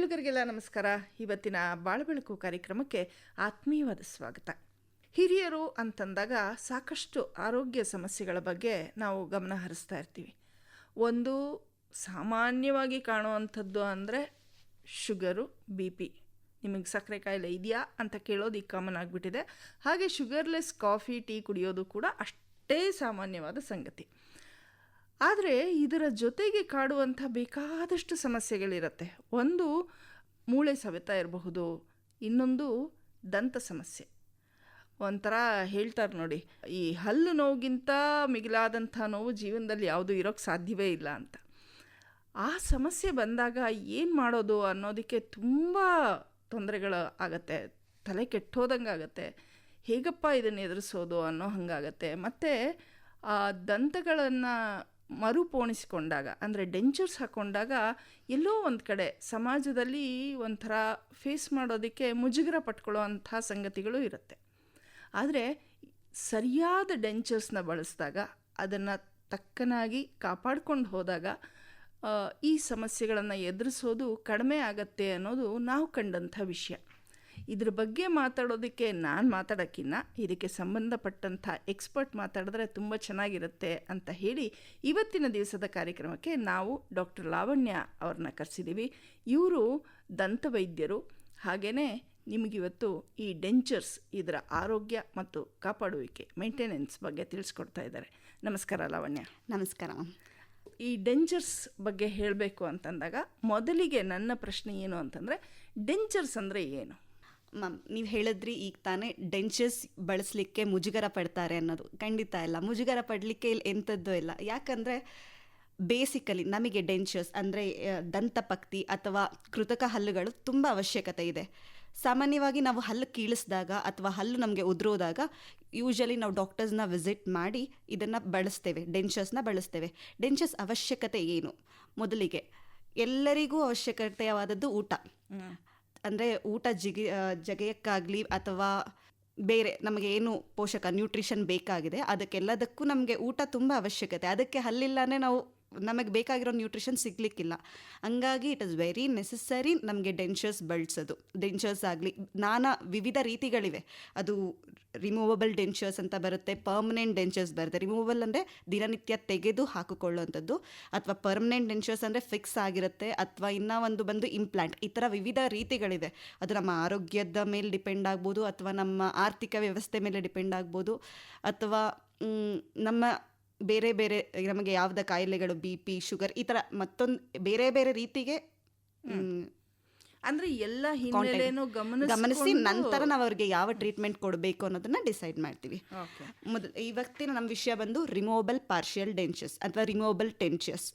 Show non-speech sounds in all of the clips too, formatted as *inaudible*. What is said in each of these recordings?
ಕೇಳುಗರಿಗೆಲ್ಲ ನಮಸ್ಕಾರ. ಇವತ್ತಿನ ಬಾಳಬೆಳಕು ಕಾರ್ಯಕ್ರಮಕ್ಕೆ ಆತ್ಮೀಯವಾದ ಸ್ವಾಗತ. ಹಿರಿಯರು ಅಂತಂದಾಗ ಸಾಕಷ್ಟು ಆರೋಗ್ಯ ಸಮಸ್ಯೆಗಳ ಬಗ್ಗೆ ನಾವು ಗಮನ ಹರಿಸ್ತಾ ಇರ್ತೀವಿ. ಒಂದು ಸಾಮಾನ್ಯವಾಗಿ ಕಾಣುವಂಥದ್ದು ಅಂದರೆ ಶುಗರು, ಬಿ ಪಿ. ನಿಮಗೆ ಸಕ್ಕರೆ ಕಾಯಿಲೆ ಇದೆಯಾ ಅಂತ ಕೇಳೋದು ಈಗ ಕಾಮನ್ ಆಗಿಬಿಟ್ಟಿದೆ. ಹಾಗೆ ಶುಗರ್ಲೆಸ್ ಕಾಫಿ, ಟೀ ಕುಡಿಯೋದು ಕೂಡ ಅಷ್ಟೇ ಸಾಮಾನ್ಯವಾದ ಸಂಗತಿ. ಆದರೆ ಇದರ ಜೊತೆಗೆ ಕಾಡುವಂಥ ಬೇಕಾದಷ್ಟು ಸಮಸ್ಯೆಗಳಿರುತ್ತೆ. ಒಂದು, ಮೂಳೆ ಸವೆತ ಇರಬಹುದು, ಇನ್ನೊಂದು ದಂತ ಸಮಸ್ಯೆ. ಒಂಥರ ಹೇಳ್ತಾರೆ ನೋಡಿ, ಈ ಹಲ್ಲು ನೋವಿಗಿಂತ ಮಿಗಿಲಾದಂಥ ನೋವು ಜೀವನದಲ್ಲಿ ಯಾವುದೂ ಇರೋಕ್ಕೆ ಸಾಧ್ಯವೇ ಇಲ್ಲ ಅಂತ. ಆ ಸಮಸ್ಯೆ ಬಂದಾಗ ಏನು ಮಾಡೋದು ಅನ್ನೋದಕ್ಕೆ ತುಂಬ ತೊಂದರೆಗಳು ಆಗತ್ತೆ, ತಲೆ ಕೆಟ್ಟೋದಂಗೆ ಆಗುತ್ತೆ, ಹೇಗಪ್ಪ ಇದನ್ನು ಎದುರಿಸೋದು ಅನ್ನೋ ಹಂಗಾಗತ್ತೆ. ಮತ್ತು ಆ ದಂತಗಳನ್ನು ಮರುಪೋಣಿಸಿಕೊಂಡಾಗ, ಅಂದರೆ ಡೆಂಚರ್ಸ್ ಹಾಕ್ಕೊಂಡಾಗ ಎಲ್ಲೋ ಒಂದು ಕಡೆ ಸಮಾಜದಲ್ಲಿ ಒಂಥರ ಫೇಸ್ ಮಾಡೋದಕ್ಕೆ ಮುಜುಗರ ಪಟ್ಕೊಳ್ಳೋ ಅಂಥ ಸಂಗತಿಗಳು ಇರುತ್ತೆ. ಆದರೆ ಸರಿಯಾದ ಡೆಂಚರ್ಸ್ನ ಬಳಸಿದಾಗ, ಅದನ್ನು ತಕ್ಕನಾಗಿ ಕಾಪಾಡ್ಕೊಂಡು ಹೋದಾಗ ಈ ಸಮಸ್ಯೆಗಳನ್ನು ಎದುರಿಸೋದು ಕಡಿಮೆ ಆಗತ್ತೆ ಅನ್ನೋದು ನಾವು ಕಂಡಂಥ ವಿಷಯ. ಇದ್ರ ಬಗ್ಗೆ ಮಾತಾಡೋದಕ್ಕೆ ನಾನು ಮಾತಾಡೋಕ್ಕಿನ್ನ ಇದಕ್ಕೆ ಸಂಬಂಧಪಟ್ಟಂಥ ಎಕ್ಸ್ಪರ್ಟ್ ಮಾತಾಡಿದ್ರೆ ತುಂಬ ಚೆನ್ನಾಗಿರುತ್ತೆ ಅಂತ ಹೇಳಿ ಇವತ್ತಿನ ದಿವಸದ ಕಾರ್ಯಕ್ರಮಕ್ಕೆ ನಾವು ಡಾಕ್ಟರ್ ಲಾವಣ್ಯ ಅವ್ರನ್ನ ಕರೆಸಿದ್ದೀವಿ ಇವರು ದಂತವೈದ್ಯರು ಹಾಗೆಯೇ ನಿಮಗಿವತ್ತು ಈ ಡೆಂಚರ್ಸ್ ಇದರ ಆರೋಗ್ಯ ಮತ್ತು ಕಾಪಾಡುವಿಕೆ ಮೇಂಟೆನೆನ್ಸ್ ಬಗ್ಗೆ ತಿಳಿಸ್ಕೊಡ್ತಾ ಇದ್ದಾರೆ. ನಮಸ್ಕಾರ ಲಾವಣ್ಯ. ನಮಸ್ಕಾರ ಈ ಡೆಂಚರ್ಸ್ ಬಗ್ಗೆ ಹೇಳಬೇಕು ಅಂತಂದಾಗ ಮೊದಲಿಗೆ ನನ್ನ ಪ್ರಶ್ನೆ ಏನು ಅಂತಂದರೆ ಡೆಂಚರ್ಸ್ ಅಂದರೆ ಏನು? ಮ್ಯಾಮ್ ನೀವು ಹೇಳಿದ್ರಿ ಈಗ ತಾನೇ ಡೆಂಚಸ್ ಬಳಸಲಿಕ್ಕೆ ಮುಜುಗರ ಪಡ್ತಾರೆ ಅನ್ನೋದು. ಖಂಡಿತ ಇಲ್ಲ. ಮುಜುಗರ ಪಡಲಿಕ್ಕೆ ಇಲ್ಲಿ ಎಂಥದ್ದು ಇಲ್ಲ. ಯಾಕಂದರೆ ಬೇಸಿಕಲಿ ನಮಗೆ ಡೆಂಚಸ್ ಅಂದರೆ ದಂತಪಕ್ತಿ ಅಥವಾ ಕೃತಕ ಹಲ್ಲುಗಳು ತುಂಬ ಅವಶ್ಯಕತೆ ಇದೆ. ಸಾಮಾನ್ಯವಾಗಿ ನಾವು ಹಲ್ಲು ಕೀಳಿಸಿದಾಗ ಅಥವಾ ಹಲ್ಲು ನಮಗೆ ಉದುರೋದಾಗ ಯೂಶಲಿ ನಾವು ಡಾಕ್ಟರ್ಸ್ನ ವಿಸಿಟ್ ಮಾಡಿ ಇದನ್ನು ಬಳಸ್ತೇವೆ. ಡೆಂಚಸ್ನ ಬಳಸ್ತೇವೆ. ಡೆಂಚಸ್ ಅವಶ್ಯಕತೆ ಏನು? ಮೊದಲಿಗೆ ಎಲ್ಲರಿಗೂ ಅವಶ್ಯಕತೆಯವಾದದ್ದು ಊಟ. ಅಂದರೆ ಊಟ ಜಿಗಿ ಜಗೆಯಕ್ಕಾಗಲಿ ಅಥವಾ ಬೇರೆ ನಮಗೆ ಏನು ಪೋಷಕ ನ್ಯೂಟ್ರಿಷನ್ ಬೇಕಾಗಿದೆ, ಅದಕ್ಕೆಲ್ಲದಕ್ಕೂ ನಮಗೆ ಊಟ ತುಂಬ ಅವಶ್ಯಕತೆ. ಅದಕ್ಕೆ ಹಲ್ಲಿಲ್ಲನೇ ನಾವು ನಮಗೆ ಬೇಕಾಗಿರೋ ನ್ಯೂಟ್ರಿಷನ್ ಸಿಗ್ಲಿಕ್ಕಿಲ್ಲ. ಹಂಗಾಗಿ ಇಟ್ ಇಸ್ ವೆರಿ ನೆಸಸರಿ ನಮಗೆ ಡೆಂಚರ್ಸ್ ಬಳಸೋದು. ಡೆಂಚರ್ಸ್ ಆಗಲಿ, ನಾನಾ ವಿವಿಧ ರೀತಿಗಳಿವೆ. ಅದು ರಿಮೂವಬಲ್ ಡೆಂಚರ್ಸ್ ಅಂತ ಬರುತ್ತೆ ಪರ್ಮನೆಂಟ್ ಡೆಂಚರ್ಸ್ ಬರುತ್ತೆ. ರಿಮೂವಬಲ್ ಅಂದರೆ ದಿನನಿತ್ಯ ತೆಗೆದು ಹಾಕಿಕೊಳ್ಳುವಂಥದ್ದು, ಅಥವಾ ಪರ್ಮನೆಂಟ್ ಡೆಂಚರ್ಸ್ ಅಂದರೆ ಫಿಕ್ಸ್ ಆಗಿರುತ್ತೆ, ಅಥವಾ ಇನ್ನೂ ಒಂದು ಬಂದು ಇಂಪ್ಲಾಂಟ್ ಈ ಥರ ವಿವಿಧ ರೀತಿಗಳಿದೆ ಅದು ನಮ್ಮ ಆರೋಗ್ಯದ ಮೇಲೆ ಡಿಪೆಂಡ್ ಆಗ್ಬೋದು, ಅಥವಾ ನಮ್ಮ ಆರ್ಥಿಕ ವ್ಯವಸ್ಥೆ ಮೇಲೆ ಡಿಪೆಂಡ್ ಆಗ್ಬೋದು, ಅಥವಾ ನಮ್ಮ ಬೇರೆ ಬೇರೆ ನಮಗೆ ಯಾವ್ದ ಕಾಯಿಲೆಗಳು ಬಿ ಪಿ ಶುಗರ್ ಈ ತರ ಮತ್ತೊಂದು ಬೇರೆ ಬೇರೆ ರೀತಿಗೆ ಅಂದ್ರೆ ಎಲ್ಲ ಹಿನ್ನೆಲೆನೂ ಗಮನಿಸಿ ನಂತರ ನಾವು ಅವ್ರಿಗೆ ಯಾವ ಟ್ರೀಟ್ಮೆಂಟ್ ಕೊಡಬೇಕು ಅನ್ನೋದನ್ನ ಡಿಸೈಡ್ ಮಾಡ್ತೀವಿ. ಮೊದಲು ಇವತ್ತಿನ ನಮ್ಮ ವಿಷಯ ಬಂದು ರಿಮೂವಬಲ್ ಪಾರ್ಷಿಯಲ್ ಡೆನ್ಶಸ್ ಅಥವಾ ರಿಮೂವಬಲ್ ಟೆಂಚರ್ಸ್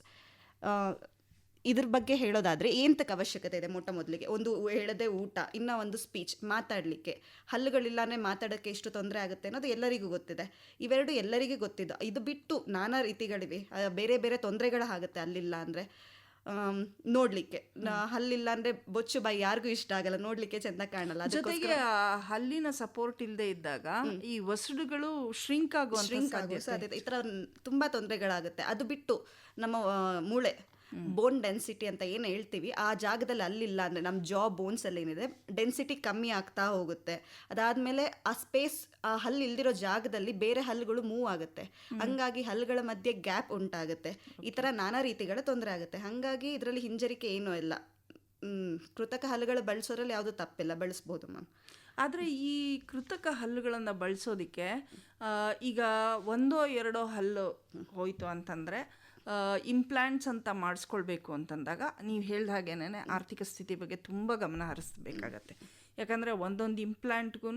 ಇದ್ರ ಬಗ್ಗೆ ಹೇಳೋದಾದ್ರೆ ಏಂತಕ್ಕೆ ಅವಶ್ಯಕತೆ ಇದೆ ಮೊಟ್ಟ ಮೊದಲಿಗೆ? ಒಂದು ಹೇಳದೆ ಊಟ ಇನ್ನೂ ಒಂದು ಸ್ಪೀಚ್ ಮಾತಾಡಲಿಕ್ಕೆ. ಹಲ್ಲುಗಳಿಲ್ಲಾನೆ ಮಾತಾಡಕ್ಕೆ ಎಷ್ಟು ತೊಂದರೆ ಆಗುತ್ತೆ ಅನ್ನೋದು ಎಲ್ಲರಿಗೂ ಗೊತ್ತಿದೆ. ಇವೆರಡು ಎಲ್ಲರಿಗೂ ಗೊತ್ತಿದ್ದು. ಇದು ಬಿಟ್ಟು ನಾನಾ ರೀತಿಗಳಿವೆ. ಬೇರೆ ಬೇರೆ ತೊಂದರೆಗಳಾಗುತ್ತೆ ಅಲ್ಲಿಲ್ಲ ಅಂದ್ರೆ. ನೋಡ್ಲಿಕ್ಕೆ. ಹಲ್ಲಿಲ್ಲ ಅಂದ್ರೆ ಬೊಚ್ಚು ಬಾಯಿ ಯಾರಿಗೂ ಇಷ್ಟ ಆಗಲ್ಲ. ನೋಡ್ಲಿಕ್ಕೆ ಚೆಂದ ಕಾಣಲ್ಲ. ಜೊತೆಗೆ ಹಲ್ಲಿನ ಸಪೋರ್ಟ್ ಇಲ್ಲದೆ ಇದ್ದಾಗ ಈ ವಸಡುಗಳು ಶ್ರಿಂಕ್ ಆಗುವ ಶ್ರಿಂಕ್ ಆಗುವ ಸಾಧ್ಯತೆ ಈ ತರ ತುಂಬಾ ತೊಂದರೆಗಳಾಗುತ್ತೆ. ಅದು ಬಿಟ್ಟು ನಮ್ಮ ಮೂಳೆ. ಬೋನ್ ಡೆನ್ಸಿಟಿ ಅಂತ ಏನು ಹೇಳ್ತೀವಿ ಆ ಜಾಗದಲ್ಲಿ ಅಲ್ಲಿಲ್ಲ ಅಂದರೆ ನಮ್ಮ ಜಾ ಬೋನ್ಸಲ್ಲಿ ಏನಿದೆ ಡೆನ್ಸಿಟಿ ಕಮ್ಮಿ ಆಗ್ತಾ ಹೋಗುತ್ತೆ. ಅದಾದಮೇಲೆ ಆ ಸ್ಪೇಸ್ ಆ ಹಲ್ಲು ಇಲ್ದಿರೋ ಜಾಗದಲ್ಲಿ ಬೇರೆ ಹಲ್ಲುಗಳು ಮೂವ್ ಆಗುತ್ತೆ. ಹಂಗಾಗಿ ಹಲ್ಲುಗಳ ಮಧ್ಯೆ ಗ್ಯಾಪ್ ಉಂಟಾಗುತ್ತೆ. ಈ ಥರ ನಾನಾ ರೀತಿಗಳ ತೊಂದರೆ ಆಗುತ್ತೆ. ಹಾಗಾಗಿ ಇದರಲ್ಲಿ ಹಿಂಜರಿಕೆ ಏನೂ ಇಲ್ಲ. ಕೃತಕ ಹಲ್ಲುಗಳು ಬಳಸೋದ್ರಲ್ಲಿ ಯಾವುದು ತಪ್ಪಿಲ್ಲ. ಬಳಸ್ಬೋದು ಮ್ಯಾಮ್ ಆದರೆ ಈ ಕೃತಕ ಹಲ್ಲುಗಳನ್ನು ಬಳಸೋದಕ್ಕೆ ಈಗ ಒಂದೋ ಎರಡೋ ಹಲ್ಲು ಹೋಯಿತು ಅಂತಂದರೆ ಇಂಪ್ಲಾಂಟ್ಸ್ ಅಂತ ಮಾಡಿಸ್ಕೊಳ್ಬೇಕು ಅಂತಂದಾಗ ನೀವು ಹೇಳ್ದ ಹಾಗೇನೆ ಆರ್ಥಿಕ ಸ್ಥಿತಿ ಬಗ್ಗೆ ತುಂಬ ಗಮನ ಹರಿಸ್ಬೇಕಾಗತ್ತೆ. ಯಾಕಂದರೆ ಒಂದೊಂದು ಇಂಪ್ಲಾಂಟ್ಗೂ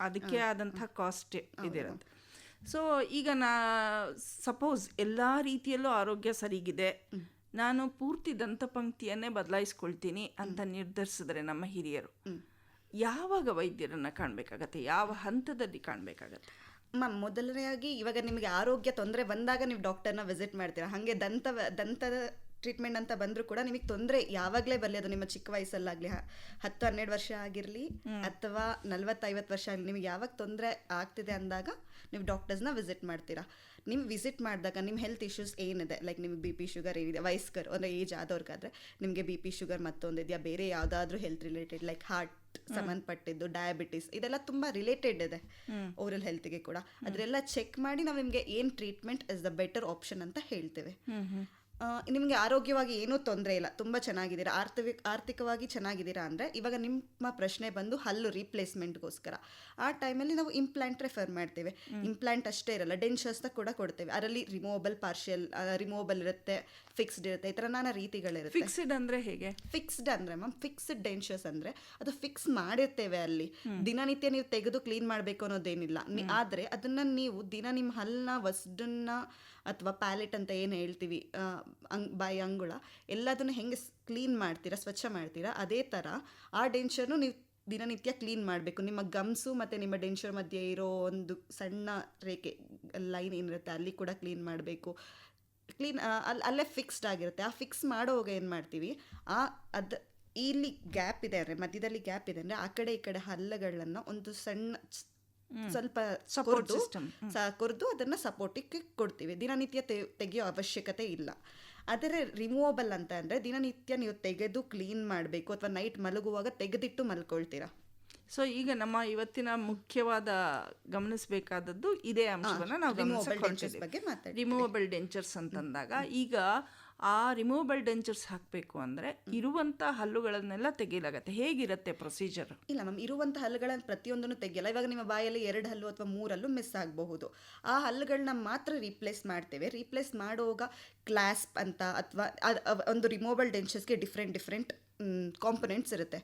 ಅದಕ್ಕೆ ಆದಂಥ ಕಾಸ್ಟ್ ಇದಿರುತ್ತೆ. ಸೊ ಈಗ ನಾ ಸಪೋಸ್ ಎಲ್ಲ ರೀತಿಯಲ್ಲೂ ಆರೋಗ್ಯ ಸರಿಗಿದೆ. ನಾನು ಪೂರ್ತಿ ದಂತ ಪಂಕ್ತಿಯನ್ನೇ ಬದಲಾಯಿಸ್ಕೊಳ್ತೀನಿ ಅಂತ ನಿರ್ಧರಿಸಿದ್ರೆ ನಮ್ಮ ಹಿರಿಯರು ಯಾವಾಗ ವೈದ್ಯರನ್ನು ಕಾಣಬೇಕಾಗತ್ತೆ? ಯಾವ ಹಂತದಲ್ಲಿ ಕಾಣಬೇಕಾಗತ್ತೆ? ಮ್ಯಾಮ್ ಮೊದಲನೆಯಾಗಿ ಇವಾಗ ನಿಮಗೆ ಆರೋಗ್ಯ ತೊಂದರೆ ಬಂದಾಗ ನೀವು ಡಾಕ್ಟರ್ನ ವಿಸಿಟ್ ಮಾಡ್ತೀರಾ? ಹಾಗೆ ದಂತ ದಂತದ ಟ್ರೀಟ್ಮೆಂಟ್ ಅಂತ ಬಂದರೂ ಕೂಡ ನಿಮಗೆ ತೊಂದರೆ ಯಾವಾಗಲೇ ಬರಲಿ ಅದು ನಿಮ್ಮ ಚಿಕ್ಕ ವಯಸ್ಸಲ್ಲಾಗಲಿ ಹತ್ತು ಹನ್ನೆರಡು ವರ್ಷ ಆಗಿರಲಿ ಅಥವಾ ನಲ್ವತ್ತೈವತ್ತು ವರ್ಷ ಆಗಲಿ ನಿಮಗೆ ಯಾವಾಗ ತೊಂದರೆ ಆಗ್ತಿದೆ ಅಂದಾಗ ನೀವು ಡಾಕ್ಟರ್ಸ್ನ ವಿಸಿಟ್ ಮಾಡ್ತೀರಾ. ನಿಮ್ಮ ವಿಸಿಟ್ ಮಾಡಿದಾಗ ನಿಮ್ಮ ಹೆಲ್ತ್ ಇಶ್ಯೂಸ್ ಏನಿದೆ? ಲೈಕ್ ನಿಮಗೆ ಬಿ ಪಿ ಶುಗರ್ ಏನಿದೆ? ವಯಸ್ಕರ್ ಅಂದರೆ ಏಜ್ ಆದವ್ರಿಗಾದ್ರೆ ನಿಮಗೆ ಬಿ ಪಿ ಶುಗರ್ ಮತ್ತೊಂದು ಇದೆಯಾ? ಬೇರೆ ಯಾವುದಾದ್ರೂ ಹೆಲ್ತ್ ರಿಲೇಟೆಡ್ ಲೈಕ್ ಹಾರ್ಟ್ ಸಂಬಂಧಪಟ್ಟಿದ್ದು ಡಯಾಬಿಟಿಸ್ ಇದೆಲ್ಲ ತುಂಬಾ ರಿಲೇಟೆಡ್ ಇದೆ ಓರಲ್ ಹೆಲ್ತ್ಗೆ ಕೂಡ. ಅದರೆಲ್ಲ ಚೆಕ್ ಮಾಡಿ ನಾವು ನಿಮಗೆ ಏನು treatment is the better option ಅಂತ ಹೇಳ್ತೇವೆ. ನಿಮಗೆ ಆರೋಗ್ಯವಾಗಿ ಏನೂ ತೊಂದರೆ ಇಲ್ಲ. ತುಂಬ ಚೆನ್ನಾಗಿದ್ದೀರಾ? ಆರ್ಥಿಕ ಆರ್ಥಿಕವಾಗಿ ಚೆನ್ನಾಗಿದ್ದೀರಾ ಅಂದರೆ ಇವಾಗ ನಿಮ್ಮ ಪ್ರಶ್ನೆ ಬಂದು ಹಲ್ಲು ರೀಪ್ಲೇಸ್ಮೆಂಟ್ಗೋಸ್ಕರ ಆ ಟೈಮಲ್ಲಿ ನಾವು ಇಂಪ್ಲಾಂಟ್ ರೆಫರ್ ಮಾಡ್ತೇವೆ. ಇಂಪ್ಲಾಂಟ್ ಅಷ್ಟೇ ಇರಲ್ಲ ಡೆನ್ಷರ್ಸ್ನ ಕೂಡ ಕೊಡ್ತೇವೆ. ಅದರಲ್ಲಿ ರಿಮೂವಬಲ್ ಪಾರ್ಷಿಯಲ್ ರಿಮೂವಬಲ್ ಇರುತ್ತೆ ಫಿಕ್ಸ್ಡ್ ಇರುತ್ತೆ ಈ ಥರ ನಾನಾ ರೀತಿಗಳಿರುತ್ತೆ. ಫಿಕ್ಸ್ಡ್ ಅಂದರೆ ಹೇಗೆ? ಫಿಕ್ಸ್ಡ್ ಅಂದರೆ ಮ್ಯಾಮ್ ಫಿಕ್ಸ್ಡ್ ಡೆನ್ಷರ್ಸ್ ಅಂದರೆ ಅದು ಫಿಕ್ಸ್ ಮಾಡಿರ್ತೇವೆ ಅಲ್ಲಿ. ದಿನನಿತ್ಯ ನೀವು ತೆಗೆದು ಕ್ಲೀನ್ ಮಾಡಬೇಕು ಅನ್ನೋದೇನಿಲ್ಲ. ಆದರೆ ಅದನ್ನು ಅದನ್ನ ನೀವು ದಿನ ನಿಮ್ಮ ಹಲ್ಲನ್ನ ವಸ್ಡನ್ನ ಅಥವಾ ಪ್ಯಾಲೆಟ್ ಅಂತ ಏನು ಹೇಳ್ತೀವಿ ಅಂಗ್, ಬಾಯಿ ಅಂಗುಳ, ಎಲ್ಲದನ್ನು ಹೆಂಗೆ ಕ್ಲೀನ್ ಮಾಡ್ತೀರಾ, ಸ್ವಚ್ಛ ಮಾಡ್ತೀರಾ, ಅದೇ ಥರ ಆ ಡೆಂಚರ್ನು ನೀವು ದಿನನಿತ್ಯ ಕ್ಲೀನ್ ಮಾಡಬೇಕು. ನಿಮ್ಮ ಗಮ್ಸು ಮತ್ತು ನಿಮ್ಮ ಡೆನ್ಷರ್ ಮಧ್ಯೆ ಇರೋ ಒಂದು ಸಣ್ಣ ರೇಖೆ ಲೈನ್ ಏನಿರುತ್ತೆ, ಅಲ್ಲಿ ಕೂಡ ಕ್ಲೀನ್ ಮಾಡಬೇಕು. ಕ್ಲೀನ್ ಅಲ್ಲಿ ಅಲ್ಲೇ ಫಿಕ್ಸ್ಡ್ ಆಗಿರುತ್ತೆ. ಆ ಫಿಕ್ಸ್ ಮಾಡೋವಾಗ ಏನು ಮಾಡ್ತೀವಿ, ಆ, ಅದು, ಇಲ್ಲಿ ಗ್ಯಾಪ್ ಇದೆ ಅಂದರೆ, ಮಧ್ಯದಲ್ಲಿ ಗ್ಯಾಪ್ ಇದೆ ಅಂದರೆ, ಆ ಕಡೆ ಈ ಕಡೆ ಹಲ್ಲಗಳನ್ನು ಒಂದು ಸಣ್ಣ ಸ್ವಲ್ಪ ಸಪೋರ್ಟ್ ಕೊರ್ದು ಕೊರ್ದು ಅದನ್ನು ಸಪೋರ್ಟಿಗೆ ಕೊಡ್ತೀವಿ. ದಿನನಿತ್ಯ ತೆಗೆಯೋ ಅವಶ್ಯಕತೆ ಇಲ್ಲ. ಆದರೆ ರಿಮೂವಬಲ್ ಅಂತ ಅಂದರೆ ದಿನನಿತ್ಯ ನೀವು ತೆಗೆದು ಕ್ಲೀನ್ ಮಾಡಬೇಕು ಅಥವಾ ನೈಟ್ ಮಲಗುವಾಗ ತೆಗೆದಿಟ್ಟು ಮಲ್ಕೊಳ್ತೀರಾ. ಸೊ ಈಗ ನಮ್ಮ ಇವತ್ತಿನ ಮುಖ್ಯವಾದ ಗಮನಿಸಬೇಕಾದದ್ದು ಇದೇ ಅಂಶವನ್ನು ನಾವು ಬಗ್ಗೆ ರಿಮೂವಬಲ್ ಡೆಂಚರ್ಸ್ ಅಂತಂದಾಗ ಈಗ ಆ ರಿಮೂವಬಲ್ ಡೆಂಚರ್ಸ್ ಹಾಕಬೇಕು ಅಂದರೆ ಇರುವಂಥ ಹಲ್ಲುಗಳನ್ನೆಲ್ಲ ತೆಗೆಯಲಾಗತ್ತೆ ಹೇಗಿರುತ್ತೆ ಪ್ರೊಸೀಜರ್ ಇಲ್ಲ ಮ್ಯಾಮ್ ಇರುವಂಥ ಹಲ್ಲುಗಳನ್ನು ಪ್ರತಿಯೊಂದನ್ನು ತೆಗೆಯಲ್ಲ. ಇವಾಗ ನಿಮ್ಮ ಬಾಯಲ್ಲಿ ಎರಡು ಹಲ್ಲು ಅಥವಾ ಮೂರು ಹಲ್ಲು ಮಿಸ್ ಆಗಬಹುದು. ಆ ಹಲ್ಲುಗಳನ್ನ ಮಾತ್ರ ರೀಪ್ಲೇಸ್ ಮಾಡ್ತೇವೆ. ರೀಪ್ಲೇಸ್ ಮಾಡುವಾಗ ಕ್ಲಾಸ್ಪ್ ಅಂತ ಅಥವಾ ಒಂದು ರಿಮೂವಬಲ್ ಡೆಂಚರ್ಸ್ಗೆ ಡಿಫ್ರೆಂಟ್ ಡಿಫ್ರೆಂಟ್ ಕಾಂಪೊನೆಂಟ್ಸ್ ಇರುತ್ತೆ.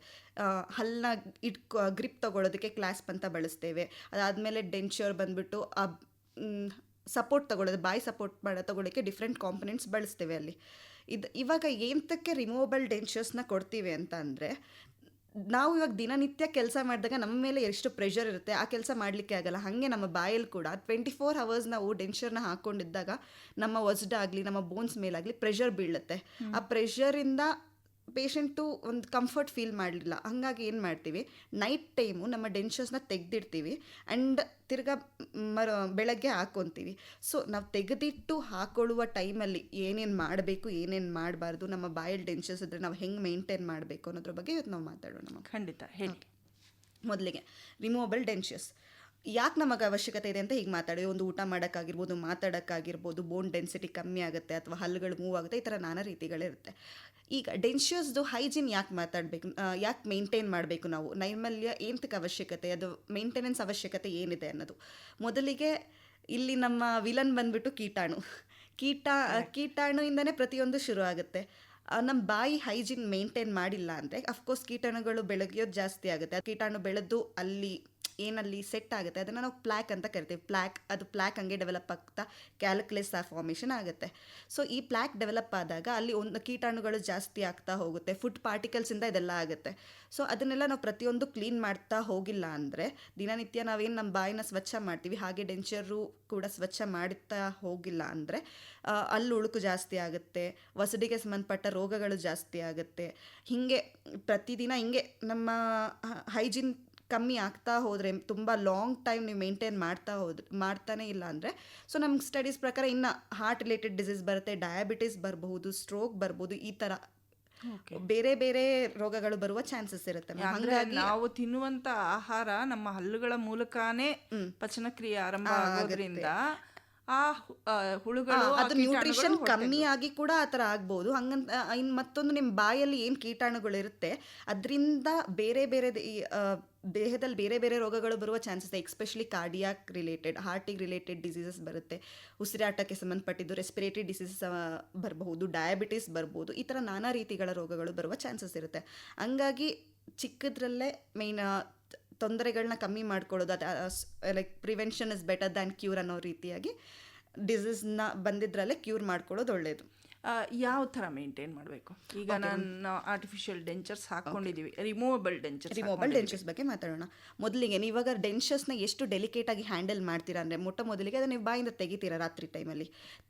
ಹಲ್ಲನ್ನ ಇಟ್ಕೊ ಗ್ರಿಪ್ ತಗೊಳ್ಳೋದಕ್ಕೆ ಕ್ಲಾಸ್ಪ್ ಅಂತ ಬಳಸ್ತೇವೆ. ಅದಾದಮೇಲೆ ಡೆಂಚರ್ ಬಂದ್ಬಿಟ್ಟು ಆ ಸಪೋರ್ಟ್ ತಗೊಳ್ಳೋದು ಬಾಯಿ ಸಪೋರ್ಟ್ ಮಾಡೋ ತಗೊಳ್ಳೋಕ್ಕೆ ಡಿಫ್ರೆಂಟ್ ಕಾಂಪೊನೆಂಟ್ಸ್ ಬಳಸ್ತೇವೆ ಅಲ್ಲಿ. ಇದು ಇವಾಗ ಎಂತಕ್ಕೆ ರಿಮೂವಬಲ್ ಡೆನ್ಷರ್ಸ್ನ ಕೊಡ್ತೀವಿ ಅಂತ ಅಂದರೆ ನಾವು ಇವಾಗ ದಿನನಿತ್ಯ ಕೆಲಸ ಮಾಡಿದಾಗ ನಮ್ಮ ಮೇಲೆ ಎಷ್ಟು ಪ್ರೆಷರ್ ಇರುತ್ತೆ ಆ ಕೆಲಸ ಮಾಡಲಿಕ್ಕೆ ಆಗಲ್ಲ. ಹಾಗೆ ನಮ್ಮ ಬಾಯಲ್ಲಿ ಕೂಡ ಟ್ವೆಂಟಿ ಫೋರ್ ಅವರ್ಸ್ ನಾವು ಡೆನ್ಷರ್ನ ಹಾಕ್ಕೊಂಡಿದ್ದಾಗ ನಮ್ಮ ಒಸ್ಡಾಗಲಿ ನಮ್ಮ ಬೋನ್ಸ್ ಮೇಲಾಗಲಿ ಪ್ರೆಷರ್ ಬೀಳುತ್ತೆ. ಆ ಪ್ರೆಷರಿಂದ ಪೇಷಂಟು ಒಂದು ಕಂಫರ್ಟ್ ಫೀಲ್ ಮಾಡಲಿಲ್ಲ. ಹಾಗಾಗಿ ಏನು ಮಾಡ್ತೀವಿ? ನೈಟ್ ಟೈಮು ನಮ್ಮ ಡೆನ್ಷರ್ಸ್ನ ತೆಗೆದಿಡ್ತೀವಿ. ಆ್ಯಂಡ್ ತಿರ್ಗಾ ಮರ ಬೆಳಗ್ಗೆ ಹಾಕ್ಕೊತೀವಿ ಸೊ ನಾವು ತೆಗೆದಿಟ್ಟು ಹಾಕೊಳ್ಳುವ ಟೈಮಲ್ಲಿ ಏನೇನು ಮಾಡಬೇಕು ಏನೇನು ಮಾಡಬಾರ್ದು ನಮ್ಮ ಬಾಯಲ್ ಡೆನ್ಷರ್ಸ್ ಇದ್ದರೆ ನಾವು ಹೆಂಗೆ ಮೇಂಟೈನ್ ಮಾಡಬೇಕು ಅನ್ನೋದ್ರ ಬಗ್ಗೆ ಇವತ್ತು ನಾವು ಮಾತಾಡೋಣ ಖಂಡಿತ ಹೇಳಿ. ಮೊದಲಿಗೆ ರಿಮೂವಬಲ್ ಡೆನ್ಷಿಯಸ್ ಯಾಕೆ ನಮಗೆ ಅವಶ್ಯಕತೆ ಇದೆ ಅಂತ ಹೀಗೆ ಮಾತಾಡಿ ಒಂದು ಊಟ ಮಾಡೋಕ್ಕಾಗಿರ್ಬೋದು ಮಾತಾಡೋಕ್ಕಾಗಿರ್ಬೋದು ಬೋನ್ ಡೆನ್ಸಿಟಿ ಕಮ್ಮಿ ಆಗುತ್ತೆ ಅಥವಾ ಹಲ್ಲುಗಳು ಮೂವ್ ಆಗುತ್ತೆ ಈ ಥರ ನಾನಾ ರೀತಿಗಳಿರುತ್ತೆ. ಈಗ ಡೆನ್ಶಿಯಸ್ದು ಹೈಜಿನ್ ಯಾಕೆ ಮಾತಾಡಬೇಕು ಯಾಕೆ ಮೇಂಟೈನ್ ಮಾಡಬೇಕು ನಾವು? ನೈರ್ಮಲ್ಯ ಏನಕ್ಕೆ ಅವಶ್ಯಕತೆ? ಅದು ಮೇಂಟೆನೆನ್ಸ್ ಅವಶ್ಯಕತೆ ಏನಿದೆ ಅನ್ನೋದು. ಮೊದಲಿಗೆ ಇಲ್ಲಿ ನಮ್ಮ ವಿಲನ್ ಬಂದ್ಬಿಟ್ಟು ಕೀಟಾಣು. ಕೀಟ ಕೀಟಾಣುಯಿಂದನೇ ಪ್ರತಿಯೊಂದು ಶುರು ಆಗುತ್ತೆ. ನಮ್ಮ ಬಾಯಿ ಹೈಜಿನ್ ಮೇಂಟೈನ್ ಮಾಡಿಲ್ಲ ಅಂದರೆ ಅಫ್ಕೋರ್ಸ್ ಕೀಟಾಣುಗಳು ಬೆಳಗಿಯೋದು ಜಾಸ್ತಿ ಆಗುತ್ತೆ. ಕೀಟಾಣು ಬೆಳೆದು ಅಲ್ಲಿ ಏನಲ್ಲಿ ಸೆಟ್ ಆಗುತ್ತೆ, ಅದನ್ನು ನಾವು ಪ್ಲ್ಯಾಕ್ ಅಂತ ಕರಿತೀವಿ. ಪ್ಲ್ಯಾಕ್ ಅದು ಪ್ಲ್ಯಾಕ್ ಹಂಗೆ ಡೆವಲಪ್ ಆಗ್ತಾ ಕ್ಯಾಲ್ಕುಲೇಸ್ ಆ ಫಾರ್ಮೇಷನ್ ಆಗುತ್ತೆ. ಸೊ ಈ ಪ್ಲ್ಯಾಕ್ ಡೆವಲಪ್ ಆದಾಗ ಅಲ್ಲಿ ಒಂದು ಕೀಟಾಣುಗಳು ಜಾಸ್ತಿ ಆಗ್ತಾ ಹೋಗುತ್ತೆ ಫುಡ್ ಪಾರ್ಟಿಕಲ್ಸಿಂದ ಇದೆಲ್ಲ ಆಗುತ್ತೆ. ಸೊ ಅದನ್ನೆಲ್ಲ ನಾವು ಪ್ರತಿಯೊಂದು ಕ್ಲೀನ್ ಮಾಡ್ತಾ ಹೋಗಿಲ್ಲ ಅಂದರೆ ದಿನನಿತ್ಯ ನಾವೇನು ನಮ್ಮ ಬಾಯಿನ ಸ್ವಚ್ಛ ಮಾಡ್ತೀವಿ, ಹಾಗೆ ಡೆಂಚರು ಕೂಡ ಸ್ವಚ್ಛ ಮಾಡುತ್ತಾ ಹೋಗಿಲ್ಲ ಅಂದರೆ ಅಲ್ಲಿ ಉಳುಕು ಜಾಸ್ತಿ ಆಗುತ್ತೆ, ವಸಡಿಗೆ ಸಂಬಂಧಪಟ್ಟ ರೋಗಗಳು ಜಾಸ್ತಿ ಆಗುತ್ತೆ. ಹೀಗೆ ಪ್ರತಿದಿನ ಹಿಂಗೆ ನಮ್ಮ ಹೈಜಿನ್ ಕಮ್ಮಿ ಆಗ್ತಾ ಹೋದರೆ ತುಂಬ ಲಾಂಗ್ ಟೈಮ್ ನೀವು ಮೇಂಟೈನ್ ಮಾಡ್ತಾ ಹೋದ್ರೆ ಮಾಡ್ತಾನೆ ಇಲ್ಲ ಅಂದರೆ ಸೊ ನಮ್ಗೆ ಸ್ಟಡೀಸ್ ಪ್ರಕಾರ ಇನ್ನು ಹಾರ್ಟ್ ರಿಲೇಟೆಡ್ ಡಿಸೀಸ್ ಬರುತ್ತೆ ಡಯಾಬಿಟಿಸ್ ಬರಬಹುದು ಸ್ಟ್ರೋಕ್ ಬರ್ಬೋದು ಈ ಥರ ಬೇರೆ ಬೇರೆ ರೋಗಗಳು ಬರುವ ಚಾನ್ಸಸ್ ಇರುತ್ತೆ ನಾವು ತಿನ್ನುವಂತ ಆಹಾರ ನಮ್ಮ ಹಲ್ಲುಗಳ ಮೂಲಕನೇ ಪಚನಕ್ರಿಯೆ ಆರಂಭ ಆಗೋದ್ರಿಂದ ಆ ಹುಳುಗಳು ಅದು ನ್ಯೂಟ್ರಿಷನ್ ಕಮ್ಮಿ ಆಗಿ ಕೂಡ ಆ ಥರ ಆಗ್ಬೋದು. ಹಂಗಂತ ಇನ್ನು ಮತ್ತೊಂದು ನಿಮ್ಮ ಬಾಯಲ್ಲಿ ಏನು ಕೀಟಾಣುಗಳಿರುತ್ತೆ ಅದರಿಂದ ಬೇರೆ ಬೇರೆ ದೇಹದಲ್ಲಿ ಬೇರೆ ಬೇರೆ ರೋಗಗಳು ಬರುವ ಚಾನ್ಸಸ್ ಎಕ್ಸ್ಪೆಷಲಿ ಕಾರ್ಡಿಯಾಕ್ ರಿಲೇಟೆಡ್ ಹಾರ್ಟಿಗೆ ರಿಲೇಟೆಡ್ ಡಿಸೀಸಸ್ ಬರುತ್ತೆ. ಉಸಿರಾಟಕ್ಕೆ ಸಂಬಂಧಪಟ್ಟಿದ್ದು ರೆಸ್ಪಿರೇಟರಿ ಡಿಸೀಸಸ್ ಬರಬಹುದು ಡಯಾಬಿಟಿಸ್ ಬರ್ಬೋದು ಈ ಥರ ನಾನಾ ರೀತಿಗಳ ರೋಗಗಳು ಬರುವ ಚಾನ್ಸಸ್ ಇರುತ್ತೆ. ಹಂಗಾಗಿ ಚಿಕ್ಕದ್ರಲ್ಲೇ ಮೇಯ್ನ್ ತೊಂದರೆಗಳನ್ನ ಕಮ್ಮಿ ಮಾಡ್ಕೊಳ್ಳೋದು ಅದು like prevention is better than cure ಅನ್ನೋ ರೀತಿಯಾಗಿ ಡಿಸೀಸ್ನ ಬಂದಿದ್ರಲ್ಲೇ ಕ್ಯೂರ್ ಮಾಡ್ಕೊಳ್ಳೋದು ಒಳ್ಳೆಯದು ಯಾವ ಥರ ಮೇಂಟೈನ್ ಮಾಡಬೇಕು? ಈಗ ನಾನು ಆರ್ಟಿಫಿಷಿಯಲ್ ಡೆಂಚರ್ಸ್ ಹಾಕೊಂಡಿದ್ದೀವಿ ರಿಮೂವಬಲ್ ಡೆಂಚರ್ಸ್ ರಿಮೂವಬಲ್ ಡೆಂಚರ್ಸ್ ಬಗ್ಗೆ ಮಾತಾಡೋಣ. ಮೊದಲಿಗೆ ನೀವು ಇವಾಗ ಡೆನ್ಷರ್ಸ್ನ ಎಷ್ಟು ಡೆಲಿಕೇಟ್ ಆಗಿ ಹ್ಯಾಂಡಲ್ ಮಾಡ್ತೀರಾ ಅಂದರೆ ಮೊಟ್ಟ ಮೊದಲಿಗೆ ಅದನ್ನ ನೀವು ಬಾಯಿಂದ ತೆಗಿತೀರಾ ರಾತ್ರಿ ಟೈಮಲ್ಲಿ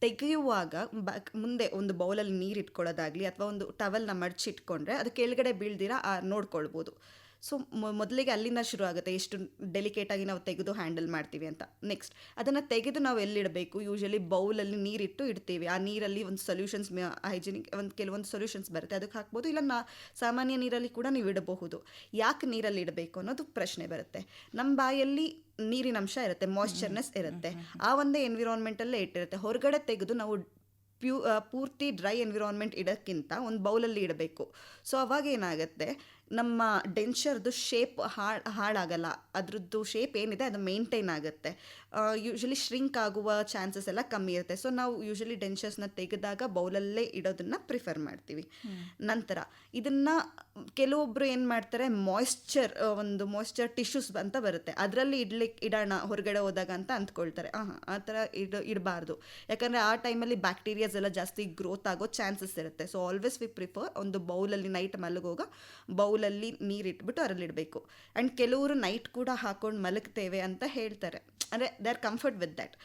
ತೆಗೆಯುವಾಗ ಬ ಮುಂದೆ ಒಂದು ಬೌಲಲ್ಲಿ ನೀರು ಇಟ್ಕೊಳ್ಳೋದಾಗಲಿ ಅಥವಾ ಒಂದು ಟವಲ್ನ ಮಡಚಿಟ್ಕೊಂಡ್ರೆ ಅದು ಕೆಳಗಡೆ ಬೀಳ್ದಿರ ನೋಡ್ಕೊಳ್ಬೋದು. ಸೊ ಮೊದಲಿಗೆ ಅಲ್ಲಿಂದ ಶುರು ಆಗುತ್ತೆ. ಎಷ್ಟು ಡೆಲಿಕೇಟಾಗಿ ನಾವು ತೆಗೆದು ಹ್ಯಾಂಡಲ್ ಮಾಡ್ತೀವಿ ಅಂತ. ನೆಕ್ಸ್ಟ್ ಅದನ್ನು ತೆಗೆದು ನಾವು ಎಲ್ಲಿಡಬೇಕು? ಯೂಶಲಿ ಬೌಲಲ್ಲಿ ನೀರಿಟ್ಟು ಇಡ್ತೀವಿ. ಆ ನೀರಲ್ಲಿ ಒಂದು ಸೊಲ್ಯೂಷನ್ಸ್ ಹೈಜಿನಿಕ್ ಒಂದು ಕೆಲವೊಂದು ಸೊಲ್ಯೂಷನ್ಸ್ ಬರುತ್ತೆ. ಅದಕ್ಕೆ ಹಾಕ್ಬೋದು. ಇಲ್ಲ ನಾ ಸಾಮಾನ್ಯ ನೀರಲ್ಲಿ ಕೂಡ ನೀವು ಇಡಬಹುದು. ಯಾಕೆ ನೀರಲ್ಲಿ ಇಡಬೇಕು ಅನ್ನೋದು ಪ್ರಶ್ನೆ ಬರುತ್ತೆ. ನಮ್ಮ ಬಾಯಲ್ಲಿ ನೀರಿನ ಅಂಶ ಇರುತ್ತೆ. ಮಾಯ್ಶ್ಚರ್ನೆಸ್ ಇರುತ್ತೆ. ಆ ಒಂದೇ ಎನ್ವಿರಾನ್ಮೆಂಟಲ್ಲೇ ಇಟ್ಟಿರುತ್ತೆ. ಹೊರಗಡೆ ತೆಗೆದು ನಾವು ಪ್ಯೂ ಪೂರ್ತಿ ಡ್ರೈ ಎನ್ವಿರಾನ್ಮೆಂಟ್ ಇಡೋಕ್ಕಿಂತ ಒಂದು ಬೌಲಲ್ಲಿ ಇಡಬೇಕು. ಸೊ ಅವಾಗ ಏನಾಗುತ್ತೆ? ನಮ್ಮ ಡೆಂಚರ್ದು ಶೇಪ್ ಹಾಳು ಹಾಳಾಗಲ್ಲ. ಅದರದ್ದು ಶೇಪ್ ಏನಿದೆ ಅದು ಮೇಂಟೈನ್ ಆಗುತ್ತೆ. ಯೂಶಲಿ ಶ್ರಿಂಕ್ ಆಗುವ ಚಾನ್ಸಸ್ ಎಲ್ಲ ಕಮ್ಮಿ ಇರುತ್ತೆ. ಸೊ ನಾವು ಯೂಶಲಿ ಡೆನ್ಶಸ್ನ ತೆಗೆದಾಗ ಬೌಲಲ್ಲೇ ಇಡೋದನ್ನ ಪ್ರಿಫರ್ ಮಾಡ್ತೀವಿ. ನಂತರ ಇದನ್ನು ಕೆಲವೊಬ್ಬರು ಏನು ಮಾಡ್ತಾರೆ ಮಾಯ್ಶ್ಚರ್ ಒಂದು ಮಾಯ್ಶ್ಚರ್ ಟಿಶ್ಯೂಸ್ ಅಂತ ಬರುತ್ತೆ. ಅದರಲ್ಲಿ ಇಡ್ಲಿಕ್ಕೆ ಇಡೋಣ ಹೊರಗಡೆ ಹೋದಾಗ ಅಂತ ಅಂದ್ಕೊಳ್ತಾರೆ. ಹಾಂ ಆ ಥರ ಇಡ ಇಡಬಾರ್ದು. ಯಾಕಂದರೆ ಆ ಟೈಮಲ್ಲಿ ಬ್ಯಾಕ್ಟೀರಿಯಾಸ್ ಎಲ್ಲ ಜಾಸ್ತಿ ಗ್ರೋತ್ ಆಗೋ ಚಾನ್ಸಸ್ ಇರುತ್ತೆ. ಸೊ ಆಲ್ವೇಸ್ ವಿ ಪ್ರಿಫರ್ ಒಂದು ಬೌಲಲ್ಲಿ ನೈಟ್ ಮಲಗುವಾಗ ಬೌಲಲ್ಲಿ ನೀರಿಟ್ಬಿಟ್ಟು ಅದರಲ್ಲಿ ಇಡಬೇಕು ಆ್ಯಂಡ್ ಕೆಲವರು ನೈಟ್ ಕೂಡ ಹಾಕೊಂಡು ಮಲಗ್ತೇವೆ ಅಂತ ಹೇಳ್ತಾರೆ. ಅಂದರೆ they are comfort with that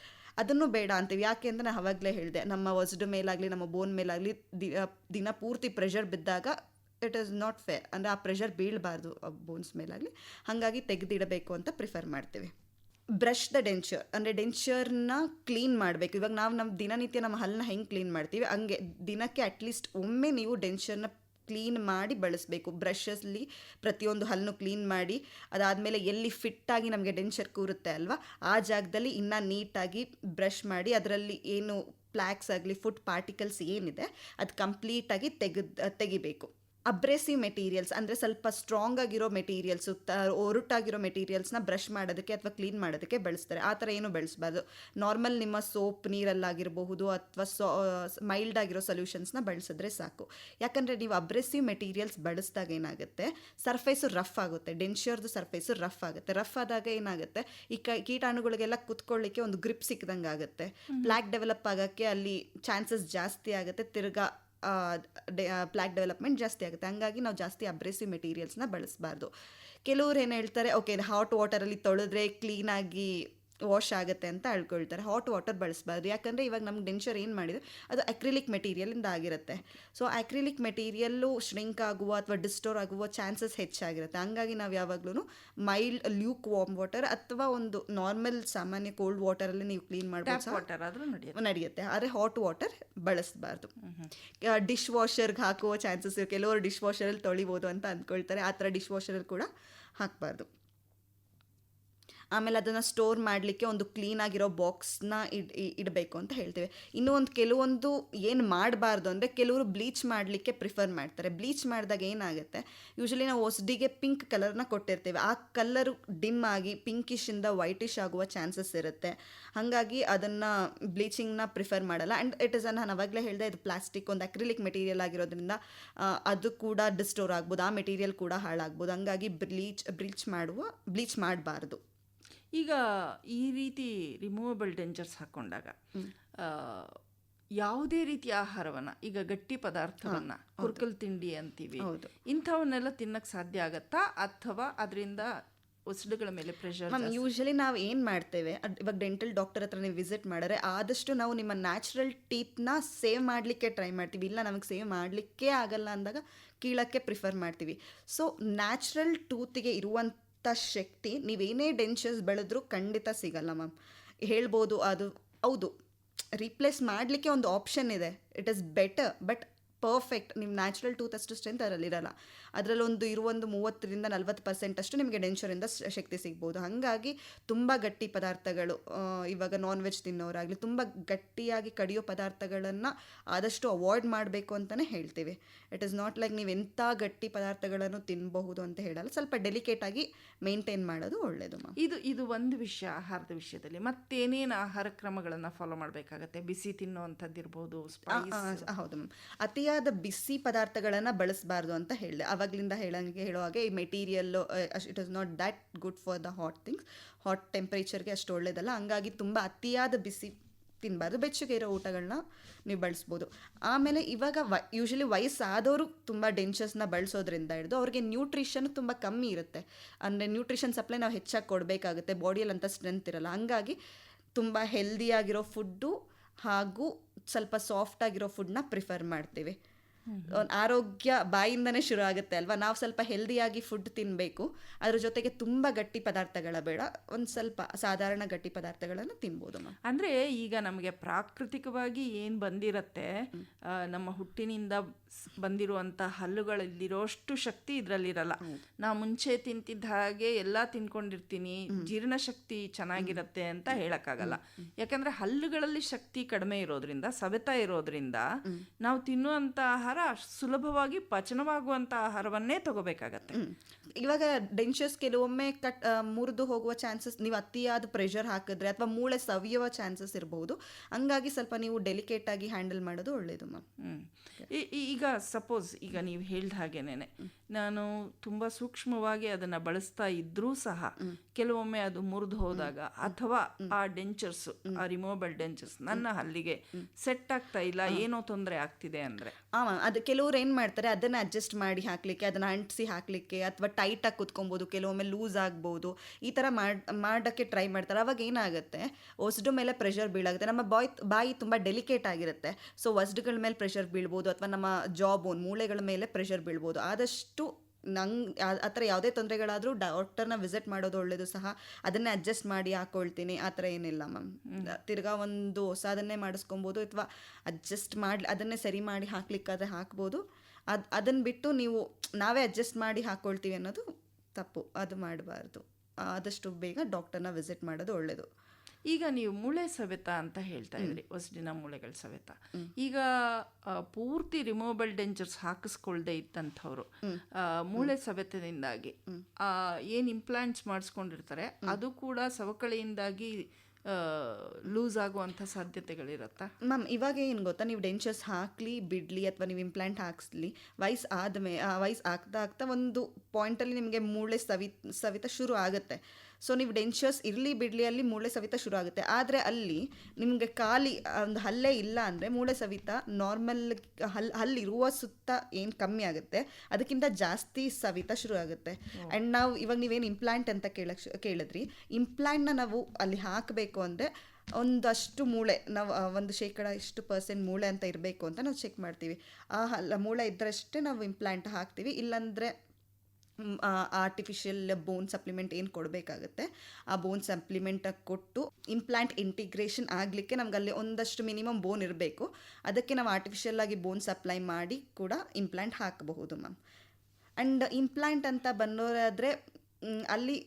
ಅದನ್ನು ಬೇಡ ಅಂತೀವಿ. ಯಾಕೆ ಅಂತ ನಾನು ಅವಾಗಲೇ ಹೇಳಿದೆ. ನಮ್ಮ ವಸ್ಡ್ ಮೇಲಾಗಲಿ, ನಮ್ಮ ಬೋನ್ ಮೇಲಾಗಲಿ ದಿನ ಪೂರ್ತಿ ಪ್ರೆಷರ್ ಬಿದ್ದಾಗ ಇಟ್ ಈಸ್ ನಾಟ್ ಫೇರ್ ಅಂದರೆ ಆ ಪ್ರೆಷರ್ ಬೀಳಬಾರ್ದು ಬೋನ್ಸ್ ಮೇಲಾಗಲಿ. ಹಾಗಾಗಿ ತೆಗೆದಿಡಬೇಕು ಅಂತ ಪ್ರಿಫರ್ ಮಾಡ್ತೀವಿ. ಬ್ರಷ್ ದ ಡೆಂಚರ್ ಅಂದರೆ ಡೆಂಚರ್ನ ಕ್ಲೀನ್ ಮಾಡಬೇಕು. ಇವಾಗ ನಾವು ನಮ್ಮ ದಿನನಿತ್ಯ ನಮ್ಮ ಹಲ್ಲನ್ನ ಹೆಂಗೆ ಕ್ಲೀನ್ ಮಾಡ್ತೀವಿ? ಹಂಗೆ ದಿನಕ್ಕೆ ಅಟ್ಲೀಸ್ಟ್ ಒಮ್ಮೆ ನೀವು ಡೆಂಚರ್ನ ಕ್ಲೀನ್ ಮಾಡಿ ಬಳಸಬೇಕು. ಬ್ರಷಸ್ಲಿ ಪ್ರತಿಯೊಂದು ಹಲ್ಲನ್ನು ಕ್ಲೀನ್ ಮಾಡಿ, ಅದಾದಮೇಲೆ ಎಲ್ಲಿ ಫಿಟ್ಟಾಗಿ ನಮಗೆ ಡೆಂಚರ್ ಕೂರುತ್ತೆ ಅಲ್ವಾ, ಆ ಜಾಗದಲ್ಲಿ ಇನ್ನೂ ನೀಟಾಗಿ ಬ್ರಷ್ ಮಾಡಿ, ಅದರಲ್ಲಿ ಏನು ಪ್ಲ್ಯಾಕ್ಸ್ ಆಗಲಿ ಫುಡ್ ಪಾರ್ಟಿಕಲ್ಸ್ ಏನಿದೆ, ಅದು ಕಂಪ್ಲೀಟಾಗಿ ತೆಗೆದು, ತೆಗಿಬೇಕು. ಅಬ್ರೆಸಿವ್ ಮೆಟೀರಿಯಲ್ಸ್ ಅಂದರೆ ಸ್ವಲ್ಪ ಸ್ಟ್ರಾಂಗ್ ಆಗಿರೋ ಮೆಟೀರಿಯಲ್ಸು ತ ಒರುಟಾಗಿರೋ ಮೆಟೀರಿಯಲ್ಸ್ನ ಬ್ರಷ್ ಮಾಡೋದಕ್ಕೆ ಅಥವಾ ಕ್ಲೀನ್ ಮಾಡೋದಕ್ಕೆ ಬಳಸ್ತಾರೆ. ಆ ಥರ ಏನು ಬೆಳೆಸ್ಬಾರ್ದು. ನಾರ್ಮಲ್ ನಿಮ್ಮ ಸೋಪ್ ನೀರಲ್ಲಾಗಿರಬಹುದು ಅಥವಾ ಸೋ ಮೈಲ್ಡ್ ಆಗಿರೋ ಸೊಲ್ಯೂಷನ್ಸ್ನ ಬಳಸಿದ್ರೆ ಸಾಕು. ಯಾಕಂದರೆ ನೀವು ಅಬ್ರೆಸಿವ್ ಮೆಟೀರಿಯಲ್ಸ್ ಬಳಸಿದಾಗ ಏನಾಗುತ್ತೆ? ಸರ್ಫೇಸು ರಫ್ ಆಗುತ್ತೆ. ಡೆನ್ಶ್ಯೂರ್ದು ಸರ್ಫೇಸು ರಫ್ ಆಗುತ್ತೆ. ರಫ್ ಆದಾಗ ಏನಾಗುತ್ತೆ? ಈ ಕ ಕೀಟಾಣುಗಳಿಗೆಲ್ಲ ಕುತ್ಕೊಳ್ಳಿಕ್ಕೆ ಒಂದು ಗ್ರಿಪ್ ಸಿಕ್ಕಿದಂಗೆ ಆಗುತ್ತೆ ಬ್ಲ್ಯಾಕ್ ಡೆವಲಪ್ ಆಗೋಕ್ಕೆ ಅಲ್ಲಿ ಚಾನ್ಸಸ್ ಜಾಸ್ತಿ ಆಗುತ್ತೆ. ತಿರ್ಗಾ ಪ್ಲ್ಯಾಕ್ ಡೆವಲಪ್ಮೆಂಟ್ ಜಾಸ್ತಿ ಆಗುತ್ತೆ. ಹಂಗಾಗಿ ನಾವು ಜಾಸ್ತಿ ಅಬ್ರೆಸಿವ್ ಮೆಟೀರಿಯಲ್ಸ್ನ ಬಳಸಬಾರ್ದು. ಕೆಲವ್ರು ಏನು ಹೇಳ್ತಾರೆ ಓಕೆ ಹಾಟ್ ವಾಟರಲ್ಲಿ ತೊಳೆದ್ರೆ ಕ್ಲೀನಾಗಿ ವಾಶ್ ಆಗುತ್ತೆ ಅಂತ ಅಳ್ಕೊಳ್ತಾರೆ. ಹಾಟ್ ವಾಟರ್ ಬಳಸಬಾರ್ದು. ಯಾಕಂದರೆ ಇವಾಗ ನಮ್ಗೆ ಡೆನ್ಚರ್ ಏನು ಮಾಡಿದೆ ಅದು ಅಕ್ರಿಲಿಕ್ ಮೆಟೀರಿಯಲಿಂದ ಆಗಿರುತ್ತೆ. ಸೊ ಅಕ್ರಿಲಿಕ್ ಮೆಟೀರಿಯಲ್ಲು ಶ್ರಿಂಕ್ ಆಗುವ ಅಥವಾ ಡಿಸ್ಟೋರ್ ಆಗುವ ಚಾನ್ಸಸ್ ಹೆಚ್ಚಾಗಿರುತ್ತೆ. ಹಂಗಾಗಿ ನಾವು ಯಾವಾಗಲೂ ಮೈಲ್ಡ್ ಲ್ಯೂಕ್ ವಾಮ್ ವಾಟರ್ ಅಥವಾ ಒಂದು ನಾರ್ಮಲ್ ಸಾಮಾನ್ಯ ಕೋಲ್ಡ್ ವಾಟರಲ್ಲಿ ನೀವು ಕ್ಲೀನ್ ಮಾಡ್ಬೋದು ವಾಟರ್ ಆದರೂ ನಡೆಯುತ್ತೆ. ನಡೆಯುತ್ತೆ. ಆದರೆ ಹಾಟ್ ವಾಟರ್ ಬಳಸಬಾರ್ದು. ಡಿಶ್ ವಾಷರ್ಗೆ ಹಾಕುವ ಚಾನ್ಸಸ್ ಕೆಲವರು ಡಿಶ್ ವಾಷರಲ್ಲಿ ತೊಳಿಬೋದು ಅಂತ ಅಂದ್ಕೊಳ್ತಾರೆ. ಆ ಥರ ಡಿಶ್ ವಾಷರಲ್ಲಿ ಕೂಡ ಹಾಕಬಾರ್ದು. ಆಮೇಲೆ ಅದನ್ನು ಸ್ಟೋರ್ ಮಾಡಲಿಕ್ಕೆ ಒಂದು ಕ್ಲೀನ್ ಆಗಿರೋ ಬಾಕ್ಸ್ನ ಇಡ್ ಇಡಬೇಕು ಅಂತ ಹೇಳ್ತೇವೆ. ಇನ್ನೂ ಒಂದು ಕೆಲವೊಂದು ಏನು ಮಾಡಬಾರ್ದು ಅಂದರೆ ಕೆಲವರು ಬ್ಲೀಚ್ ಮಾಡಲಿಕ್ಕೆ ಪ್ರಿಫರ್ ಮಾಡ್ತಾರೆ. ಬ್ಲೀಚ್ ಮಾಡಿದಾಗ ಏನಾಗುತ್ತೆ? ಯೂಶಲಿ ನಾವು ಹೊಸಡಿಗೆ ಪಿಂಕ್ ಕಲರ್ನ ಕೊಟ್ಟಿರ್ತೇವೆ. ಆ ಕಲರ್ ಡಿಮ್ ಆಗಿ ಪಿಂಕಿಶಿಂದ ವೈಟಿಶ್ ಆಗುವ ಚಾನ್ಸಸ್ ಇರುತ್ತೆ. ಹಾಗಾಗಿ ಅದನ್ನು ಬ್ಲೀಚಿಂಗ್ನ ಪ್ರಿಫರ್ ಮಾಡಲ್ಲ. ಆ್ಯಂಡ್ ಇಟ್ ಇಸ್ ನಾನು ಅವಾಗಲೇ ಹೇಳಿದೆ, ಇದು ಪ್ಲಾಸ್ಟಿಕ್ ಒಂದು ಅಕ್ರಿಲಿಕ್ ಮೆಟೀರಿಯಲ್ ಆಗಿರೋದ್ರಿಂದ ಅದು ಕೂಡ ಡಿಸ್ಟೋರ್ ಆಗ್ಬೋದು. ಆ ಮೆಟೀರಿಯಲ್ ಕೂಡ ಹಾಳಾಗ್ಬೋದು. ಹಂಗಾಗಿ ಬ್ಲೀಚ್ ಬ್ಲೀಚ್ ಮಾಡುವ ಬ್ಲೀಚ್ ಮಾಡಬಾರ್ದು. ಈಗ ಈ ರೀತಿ ರಿಮೂವಬಲ್ ಡೇಂಜರ್ಸ್ ಹಾಕೊಂಡಾಗ ಆ, ಯಾವುದೇ ರೀತಿಯ ಆಹಾರವನ್ನ ಈಗ ಗಟ್ಟಿ ಪದಾರ್ಥವನ್ನ ಕುರ್ಕಲ್ ತಿಂಡಿ ಅಂತೀವಿ. ಇಂಥವನ್ನೆಲ್ಲ ತಿನ್ನಕ್ ಸಾಧ್ಯ ಆಗತ್ತಾ? ಅಥವಾ ಅದರಿಂದ ಉಸಿಡುಗಳ ಮೇಲೆ ಪ್ರೆಷರ್ ಮ್ಯಾಮ್ ಯೂಶಲಿ ನಾವು ಏನು ಮಾಡ್ತೇವೆ ಇವಾಗ ಡೆಂಟಲ್ ಡಾಕ್ಟರ್ ಹತ್ರ ನೀವು ವಿಸಿಟ್ ಮಾಡಿದ್ರೆ ಆದಷ್ಟು ನಾವು ನಿಮ್ಮ ನ್ಯಾಚುರಲ್ ಟೀತ್ನ ಸೇವ್ ಮಾಡಲಿಕ್ಕೆ ಟ್ರೈ ಮಾಡ್ತೀವಿ. ಇಲ್ಲ ನಮಗೆ ಸೇವ್ ಮಾಡಲಿಕ್ಕೆ ಆಗಲ್ಲ ಅಂದಾಗ ಕೀಳಕ್ಕೆ ಪ್ರಿಫರ್ ಮಾಡ್ತೀವಿ. ಸೊ ನ್ಯಾಚುರಲ್ ಟೂತಿಗೆ ಇರುವಂಥ ಶಕ್ತಿ ನೀವೇನೇ ಡೆನ್ಷಸ್ ಬೆಳೆದ್ರೂ ಖಂಡಿತ ಸಿಗಲ್ಲ ಮ್ಯಾಮ್ ಹೇಳ್ಬೋದು ಅದು, ಹೌದು. ರೀಪ್ಲೇಸ್ ಮಾಡಲಿಕ್ಕೆ ಒಂದು ಆಪ್ಷನ್ ಇದೆ. It is better but perfect ನಿಮ್ಮ ನ್ಯಾಚುರಲ್ ಟೂತ್ ಅಷ್ಟು ಸ್ಟ್ರೆಂತ್ ಅದರಲ್ಲಿರಲ್ಲ ಅದರಲ್ಲೊಂದು ಇರುವೊಂದು ಮೂವತ್ತರಿಂದ ನಲ್ವತ್ತು ಪರ್ಸೆಂಟ್ ಅಷ್ಟು ನಿಮಗೆ ಡೆಂಚರಿಂದ ಶಕ್ತಿ ಸಿಗ್ಬೋದು. ಹಾಗಾಗಿ ತುಂಬ ಗಟ್ಟಿ ಪದಾರ್ಥಗಳು ಇವಾಗ ನಾನ್ ವೆಜ್ ತಿನ್ನೋರಾಗಲಿ ತುಂಬ ಗಟ್ಟಿಯಾಗಿ ಕಡಿಯೋ ಪದಾರ್ಥಗಳನ್ನು ಆದಷ್ಟು ಅವಾಯ್ಡ್ ಮಾಡಬೇಕು ಅಂತಲೇ ಹೇಳ್ತೀವಿ. ಇಟ್ ಇಸ್ ನಾಟ್ ಲೈಕ್ ನೀವು ಎಂಥ ಗಟ್ಟಿ ಪದಾರ್ಥಗಳನ್ನು ತಿನ್ನಬಹುದು ಅಂತ ಹೇಳಲ್ಲ. ಸ್ವಲ್ಪ ಡೆಲಿಕೇಟಾಗಿ ಮೇಂಟೈನ್ ಮಾಡೋದು ಒಳ್ಳೆಯದು ಮ್ಯಾಮ್ ಇದು ಇದು ಒಂದು ವಿಷಯ ಆಹಾರದ ವಿಷಯದಲ್ಲಿ. ಮತ್ತೇನೇನು ಆಹಾರ ಕ್ರಮಗಳನ್ನ ಫಾಲೋ ಮಾಡಬೇಕಾಗತ್ತೆ? ಬಿಸಿ ತಿನ್ನೋ ಇರ್ಬೋದು ಸ್ಪೈಸ್ ಹೌದು ಮ್ಯಾಮ್ ಅತಿಯಾದ ಬಿಸಿ ಪದಾರ್ಥಗಳನ್ನು ಬಳಸಬಾರ್ದು ಅಂತ ಹೇಳಿದೆ. ಅವಾಗ್ಲಿಂದ ಹೇಳಂಗೆ ಹೇಳೋ ಹಾಗೆ ಈ material it is not that good for the hot things hot ಟೆಂಪ್ರೇಚರ್ಗೆ ಅಷ್ಟು ಒಳ್ಳೇದಲ್ಲ. ಹಂಗಾಗಿ ತುಂಬ ಅತಿಯಾದ ಬಿಸಿ ತಿನ್ನಬಾರ್ದು ಬೆಚ್ಚಗೆ ಇರೋ ಊಟಗಳನ್ನ ನೀವು ಬಳಸ್ಬೋದು. ಆಮೇಲೆ ಇವಾಗ ವ ಯೂಶಲಿ ವಯಸ್ಸಾದವರು ತುಂಬ ಡೆಂಚಸ್ನ ಬಳಸೋದ್ರಿಂದ ಹಿಡಿದು ಅವ್ರಿಗೆ ನ್ಯೂಟ್ರಿಷನ್ ತುಂಬ ಕಮ್ಮಿ ಇರುತ್ತೆ. ಅಂದರೆ ನ್ಯೂಟ್ರಿಷನ್ ಸಪ್ಲೈ ನಾವು ಹೆಚ್ಚಾಗಿ ಕೊಡಬೇಕಾಗುತ್ತೆ. ಬಾಡಿಯಲ್ಲಿ ಅಂತ ಸ್ಟ್ರೆಂತ್ ಇರಲ್ಲ. ಹಂಗಾಗಿ ತುಂಬ ಹೆಲ್ದಿಯಾಗಿರೋ ಫುಡ್ಡು ಹಾಗೂ ಸ್ವಲ್ಪ ಸಾಫ್ಟ್ ಆಗಿರೋ ಫುಡ್ನ ಪ್ರಿಫರ್ ಮಾಡ್ತೀವಿ. ಆರೋಗ್ಯ ಬಾಯಿಂದನೇ ಶುರು ಆಗುತ್ತೆ ಅಲ್ವಾ? ನಾವು ಸ್ವಲ್ಪ ಹೆಲ್ದಿಯಾಗಿ ಫುಡ್ ತಿನ್ನಬೇಕು ಅದ್ರ ಜೊತೆಗೆ ತುಂಬ ಗಟ್ಟಿ ಪದಾರ್ಥಗಳ ಬೇಡ. ಒಂದು ಸ್ವಲ್ಪ ಸಾಧಾರಣ ಗಟ್ಟಿ ಪದಾರ್ಥಗಳನ್ನು ತಿನ್ಬೋದು ಅಂದ್ರೆ ಈಗ ನಮಗೆ ಪ್ರಾಕೃತಿಕವಾಗಿ ಏನು ಬಂದಿರತ್ತೆ ನಮ್ಮ ಹುಟ್ಟಿನಿಂದ ಬಂದಿರುವಂತ ಬಂದಿರುವಂಥ ಹಲ್ಲುಗಳಲ್ಲಿರೋಷ್ಟು ಶಕ್ತಿ ಇದರಲ್ಲಿರಲ್ಲ. ನಾ ಮುಂಚೆ ತಿಂತಿದ್ದ ಹಾಗೆ ಎಲ್ಲ ತಿನ್ಕೊಂಡಿರ್ತೀನಿ ಜೀರ್ಣಶಕ್ತಿ ಚೆನ್ನಾಗಿರತ್ತೆ ಅಂತ ಹೇಳಕ್ಕಾಗಲ್ಲ. ಯಾಕಂದ್ರೆ ಹಲ್ಲುಗಳಲ್ಲಿ ಶಕ್ತಿ ಕಡಿಮೆ ಇರೋದ್ರಿಂದ ಸವೆತ ಇರೋದ್ರಿಂದ ನಾವು ತಿನ್ನುವಂಥ ಆಹಾರ ಅಷ್ಟ್ ಸುಲಭವಾಗಿ ಪಚನವಾಗುವಂಥ ಆಹಾರವನ್ನೇ ತಗೋಬೇಕಾಗತ್ತೆ. ಇವಾಗ ಡೆನ್ಷಸ್ ಕೆಲವೊಮ್ಮೆ ಕಟ್ ಮುರಿದು ಹೋಗುವ ಚಾನ್ಸಸ್ ನೀವು ಅತಿಯಾದ ಪ್ರೆಷರ್ ಹಾಕಿದ್ರೆ ಅಥವಾ ಮೂಳೆ ಸವಿಯುವ ಚಾನ್ಸಸ್ ಇರಬಹುದು ಹಂಗಾಗಿ ಸ್ವಲ್ಪ ನೀವು ಡೆಲಿಕೇಟ್ ಆಗಿ ಹ್ಯಾಂಡಲ್ ಮಾಡೋದು ಒಳ್ಳೇದು ಮ್ಯಾಮ್ ಈಗ ಸಪೋಸ್ ಈಗ ನೀವು ಹೇಳ್ದ ಹಾಗೇನೆ ನಾನು ತುಂಬ ಸೂಕ್ಷ್ಮವಾಗಿ ಅದನ್ನು ಬಳಸ್ತಾ ಇದ್ರೂ ಸಹ ಕೆಲವೊಮ್ಮೆ ಅದು ಮುರಿದು ಹೋದಾಗ ಅಥವಾ ಆ ಡೆಂಚರ್ಸ್ ಆ ರಿಮೂವಬಲ್ ಡೆಂಚರ್ಸ್ ನನ್ನ ಹಲ್ಲಿಗೆ ಸೆಟ್ ಆಗ್ತಾ ಇಲ್ಲ ಏನೋ ತೊಂದರೆ ಆಗ್ತಿದೆ ಅಂದರೆ. ಅದು ಕೆಲವ್ರು ಏನು ಮಾಡ್ತಾರೆ ಅದನ್ನು ಅಡ್ಜಸ್ಟ್ ಮಾಡಿ ಹಾಕಲಿಕ್ಕೆ ಅದನ್ನು ಅಂಟಿಸಿ ಹಾಕಲಿಕ್ಕೆ ಅಥವಾ ಟೈಟಾಗಿ ಕುತ್ಕೊಬೋದು ಕೆಲವೊಮ್ಮೆ ಲೂಸ್ ಆಗ್ಬೋದು ಈ ಥರ ಮಾಡ್ ಮಾಡೋಕ್ಕೆ ಟ್ರೈ ಮಾಡ್ತಾರೆ. ಅವಾಗ ಏನಾಗುತ್ತೆ ಒಸಡು ಮೇಲೆ ಪ್ರೆಷರ್ ಬೀಳಾಗುತ್ತೆ. ನಮ್ಮ ಬಾಯ್ ಬಾಯಿ ತುಂಬ ಡೆಲಿಕೇಟ್ ಆಗಿರುತ್ತೆ. ಸೊ ಒಸಡುಗಳ ಮೇಲೆ ಪ್ರೆಷರ್ ಬೀಳ್ಬೋದು ಅಥವಾ ನಮ್ಮ ಜಾಬ್ ಮೂಳೆಗಳ ಮೇಲೆ ಪ್ರೆಷರ್ ಬೀಳ್ಬೋದು. ಆದಷ್ಟು ನಂಗೆ ಆ ಥರ ಯಾವುದೇ ತೊಂದರೆಗಳಾದರೂ ಡಾಕ್ಟರ್ನ ವಿಸಿಟ್ ಮಾಡೋದು ಒಳ್ಳೇದು ಸಹ. ಅದನ್ನೇ ಅಡ್ಜಸ್ಟ್ ಮಾಡಿ ಹಾಕ್ಕೊಳ್ತೀನಿ ಆ ಥರ ಏನಿಲ್ಲ ಮ್ಯಾಮ್. ತಿರ್ಗಾ ಒಂದು ಹೊಸದನ್ನೇ ಮಾಡಿಸ್ಕೊಬೋದು ಅಥವಾ ಅಡ್ಜಸ್ಟ್ ಮಾಡಿ ಅದನ್ನೇ ಸರಿ ಮಾಡಿ ಹಾಕ್ಲಿಕ್ಕಾದ್ರೆ ಹಾಕ್ಬೋದು. ಅದು ಅದನ್ನು ಬಿಟ್ಟು ನೀವು ನಾವೇ ಅಡ್ಜಸ್ಟ್ ಮಾಡಿ ಹಾಕ್ಕೊಳ್ತೀವಿ ಅನ್ನೋದು ತಪ್ಪು. ಅದು ಮಾಡಬಾರ್ದು. ಆದಷ್ಟು ಬೇಗ ಡಾಕ್ಟರ್ನ ವಿಸಿಟ್ ಮಾಡೋದು ಒಳ್ಳೆಯದು ಈಗ ನೀವು ಮೂಳೆ ಸವೆತ ಅಂತ ಹೇಳ್ತಾ ಇದ್ರಿ ಹೊಸಡಿನ ಮೂಳೆಗಳ ಸವೆತ. ಈಗ ಪೂರ್ತಿ ರಿಮೂವಬಲ್ ಡೇಂಜರ್ಸ್ ಹಾಕಿಸ್ಕೊಳ್ದೆ ಇದ್ದಂಥವ್ರು ಮೂಳೆ ಸವೆತದಿಂದಾಗಿ ಏನು ಇಂಪ್ಲಾಂಟ್ಸ್ ಮಾಡಿಸ್ಕೊಂಡಿರ್ತಾರೆ ಅದು ಕೂಡ ಸವಕಳಿಯಿಂದಾಗಿ ಲೂಸ್ ಆಗುವಂಥ ಸಾಧ್ಯತೆಗಳಿರತ್ತಾ? ಮ್ಯಾಮ್ ಇವಾಗ ಏನು ಗೊತ್ತಾ? ನೀವು ಡೆಂಚರ್ಸ್ ಹಾಕಲಿ ಬಿಡ್ಲಿ ಅಥವಾ ನೀವು ಇಂಪ್ಲಾಂಟ್ ಹಾಕ್ಸ್ಲಿ ವಯಸ್ಸು ಆದಮೇ ವಯಸ್ಸು ಆಗ್ತಾ ಆಗ್ತಾ ಒಂದು ಪಾಯಿಂಟಲ್ಲಿ ನಿಮಗೆ ಮೂಳೆ ಸವಿ ಸವಿತ ಶುರು ಆಗುತ್ತೆ. ಸೊ ನೀವು ಡೆಂಚರ್ಸ್ ಇರಲಿ ಬಿಡಲಿ ಅಲ್ಲಿ ಮೂಳೆ ಸವಿತ ಶುರು ಆಗುತ್ತೆ. ಆದರೆ ಅಲ್ಲಿ ನಿಮಗೆ ಖಾಲಿ ಒಂದು ಹಲ್ಲೇ ಇಲ್ಲ ಅಂದರೆ ಮೂಳೆ ಸವಿತ ನಾರ್ಮಲ್ ಹಲ್ ಹಲ್ಲಿರುವ ಸುತ್ತ ಏನು ಕಮ್ಮಿ ಆಗುತ್ತೆ ಅದಕ್ಕಿಂತ ಜಾಸ್ತಿ ಸವಿತ ಶುರು ಆಗುತ್ತೆ. ಆ್ಯಂಡ್ ನಾವು ಇವಾಗ ನೀವೇನು ಇಂಪ್ಲಾಂಟ್ ಅಂತ ಕೇಳಕ್ ಕೇಳಿದ್ರಿ ಇಂಪ್ಲಾಂಟ್ನ ನಾವು ಅಲ್ಲಿ ಹಾಕಬೇಕು ಅಂದರೆ ಒಂದಷ್ಟು ಮೂಳೆ ನಾವು ಒಂದು ಶೇಕಡ ಇಷ್ಟು ಪರ್ಸೆಂಟ್ ಮೂಳೆ ಅಂತ ಇರಬೇಕು ಅಂತ ನಾವು ಚೆಕ್ ಮಾಡ್ತೀವಿ. ಆ ಹಲ್ಲ ಮೂಳೆ ಇದ್ದರಷ್ಟೇ ನಾವು ಇಂಪ್ಲಾಂಟ್ ಹಾಕ್ತೀವಿ. ಇಲ್ಲಾಂದರೆ ಆರ್ಟಿಫಿಷಿಯಲ್ ಬೋನ್ ಸಪ್ಲಿಮೆಂಟ್ ಏನು ಕೊಡಬೇಕಾಗುತ್ತೆ? ಆ ಬೋನ್ ಸಪ್ಲಿಮೆಂಟ್ ಕೊಟ್ಟು ಇಂಪ್ಲಾಂಟ್ ಇಂಟಿಗ್ರೇಷನ್ ಆಗಲಿಕ್ಕೆ ನಮ್ಗೆ ಅಲ್ಲಿ ಒಂದಷ್ಟು ಮಿನಿಮಮ್ ಬೋನ್ ಇರಬೇಕು. ಅದಕ್ಕೆ ನಾವು ಆರ್ಟಿಫಿಷಿಯಲ್ ಆಗಿ ಬೋನ್ ಸಪ್ಲೈ ಮಾಡಿ ಕೂಡ ಇಂಪ್ಲಾಂಟ್ ಹಾಕಬಹುದು ಮ್ಯಾಮ್ ಆ್ಯಂಡ್ ಇಂಪ್ಲಾಂಟ್ ಅಂತ ಬಂದೋರಾದರೆ ಅಲ್ಲಿ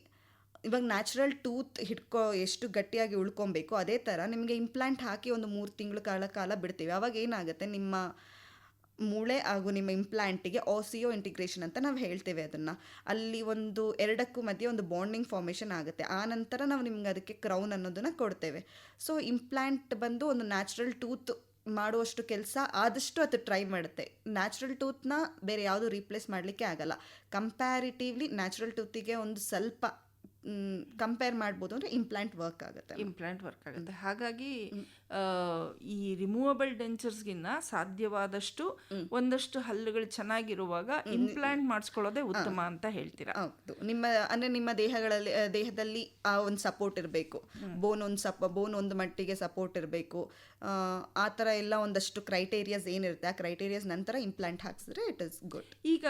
ಇವಾಗ ನ್ಯಾಚುರಲ್ ಟೂತ್ ಹಿಡ್ಕೊ, ಎಷ್ಟು ಗಟ್ಟಿಯಾಗಿ ಉಳ್ಕೊಬೇಕು, ಅದೇ ಥರ ನಿಮಗೆ ಇಂಪ್ಲಾಂಟ್ ಹಾಕಿ ಒಂದು ಮೂರು ತಿಂಗಳ ಕಾಲ ಕಾಲ ಬಿಡ್ತೀವಿ. ಅವಾಗ ಏನಾಗುತ್ತೆ? ನಿಮ್ಮ ಮೂಳೆ ಹಾಗೂ ನಿಮ್ಮ ಇಂಪ್ಲಾಂಟಿಗೆ ಆಸಿಯೋ ಇಂಟಿಗ್ರೇಷನ್ ಅಂತ ನಾವು ಹೇಳ್ತೇವೆ ಅದನ್ನು. ಅಲ್ಲಿ ಒಂದು ಎರಡಕ್ಕೂ ಮಧ್ಯೆ ಒಂದು ಬಾಂಡಿಂಗ್ ಫಾರ್ಮೇಷನ್ ಆಗುತ್ತೆ. ಆ ನಂತರ ನಾವು ನಿಮ್ಗೆ ಅದಕ್ಕೆ ಕ್ರೌನ್ ಅನ್ನೋದನ್ನು ಕೊಡ್ತೇವೆ. ಸೊ ಇಂಪ್ಲಾಂಟ್ ಬಂದು ಒಂದು ನ್ಯಾಚುರಲ್ ಟೂತ್ ಮಾಡುವಷ್ಟು ಕೆಲಸ ಆದಷ್ಟು ಅದು ಟ್ರೈ ಮಾಡುತ್ತೆ. ನ್ಯಾಚುರಲ್ ಟೂತ್ನ ಬೇರೆ ಯಾವುದು ರೀಪ್ಲೇಸ್ ಮಾಡಲಿಕ್ಕೆ ಆಗಲ್ಲ. ಕಂಪ್ಯಾರಿಟಿವ್ಲಿ ನ್ಯಾಚುರಲ್ ಟೂತಿಗೆ ಒಂದು ಸ್ವಲ್ಪ ಕಂಪೇರ್ ಮಾಡ್ಬೋದು ಅಂದರೆ ಇಂಪ್ಲಾಂಟ್ ವರ್ಕ್ ಆಗುತ್ತೆ. ಇಂಪ್ಲಾಂಟ್ ವರ್ಕ್ ಆಗುತ್ತೆ. ಹಾಗಾಗಿ ಈ ರಿಮೂವಬಲ್ ಡೆಂಚರ್ಸ್ಗಿನ್ನ ಸಾಧ್ಯವಾದಷ್ಟು ಒಂದಷ್ಟು ಹಲ್ಲುಗಳು ಚೆನ್ನಾಗಿರುವಾಗ ಇಂಪ್ಲಾಂಟ್ ಮಾಡಿಸ್ಕೊಳ್ಳೋದೇ ಉತ್ತಮ ಅಂತ ಹೇಳ್ತೀರಾ? ಹೌದು. ನಿಮ್ಮ ಅಂದ್ರೆ ನಿಮ್ಮ ದೇಹಗಳಲ್ಲಿ ದೇಹದಲ್ಲಿ ಆ ಒಂದು ಸಪೋರ್ಟ್ ಇರಬೇಕು. ಬೋನ್ ಒಂದು ಸಪ ಬೋನ್ ಒಂದು ಮಟ್ಟಿಗೆ ಸಪೋರ್ಟ್ ಇರಬೇಕು. ಆ ಥರ ಎಲ್ಲ ಒಂದಷ್ಟು ಕ್ರೈಟೇರಿಯಾಸ್ ಏನಿರುತ್ತೆ ಆ ಕ್ರೈಟೇರಿಯಾಸ್ ನಂತರ ಇಂಪ್ಲಾಂಟ್ ಹಾಕ್ಸಿದ್ರೆ ಇಟ್ ಇಸ್ ಗುಡ್ ಈಗ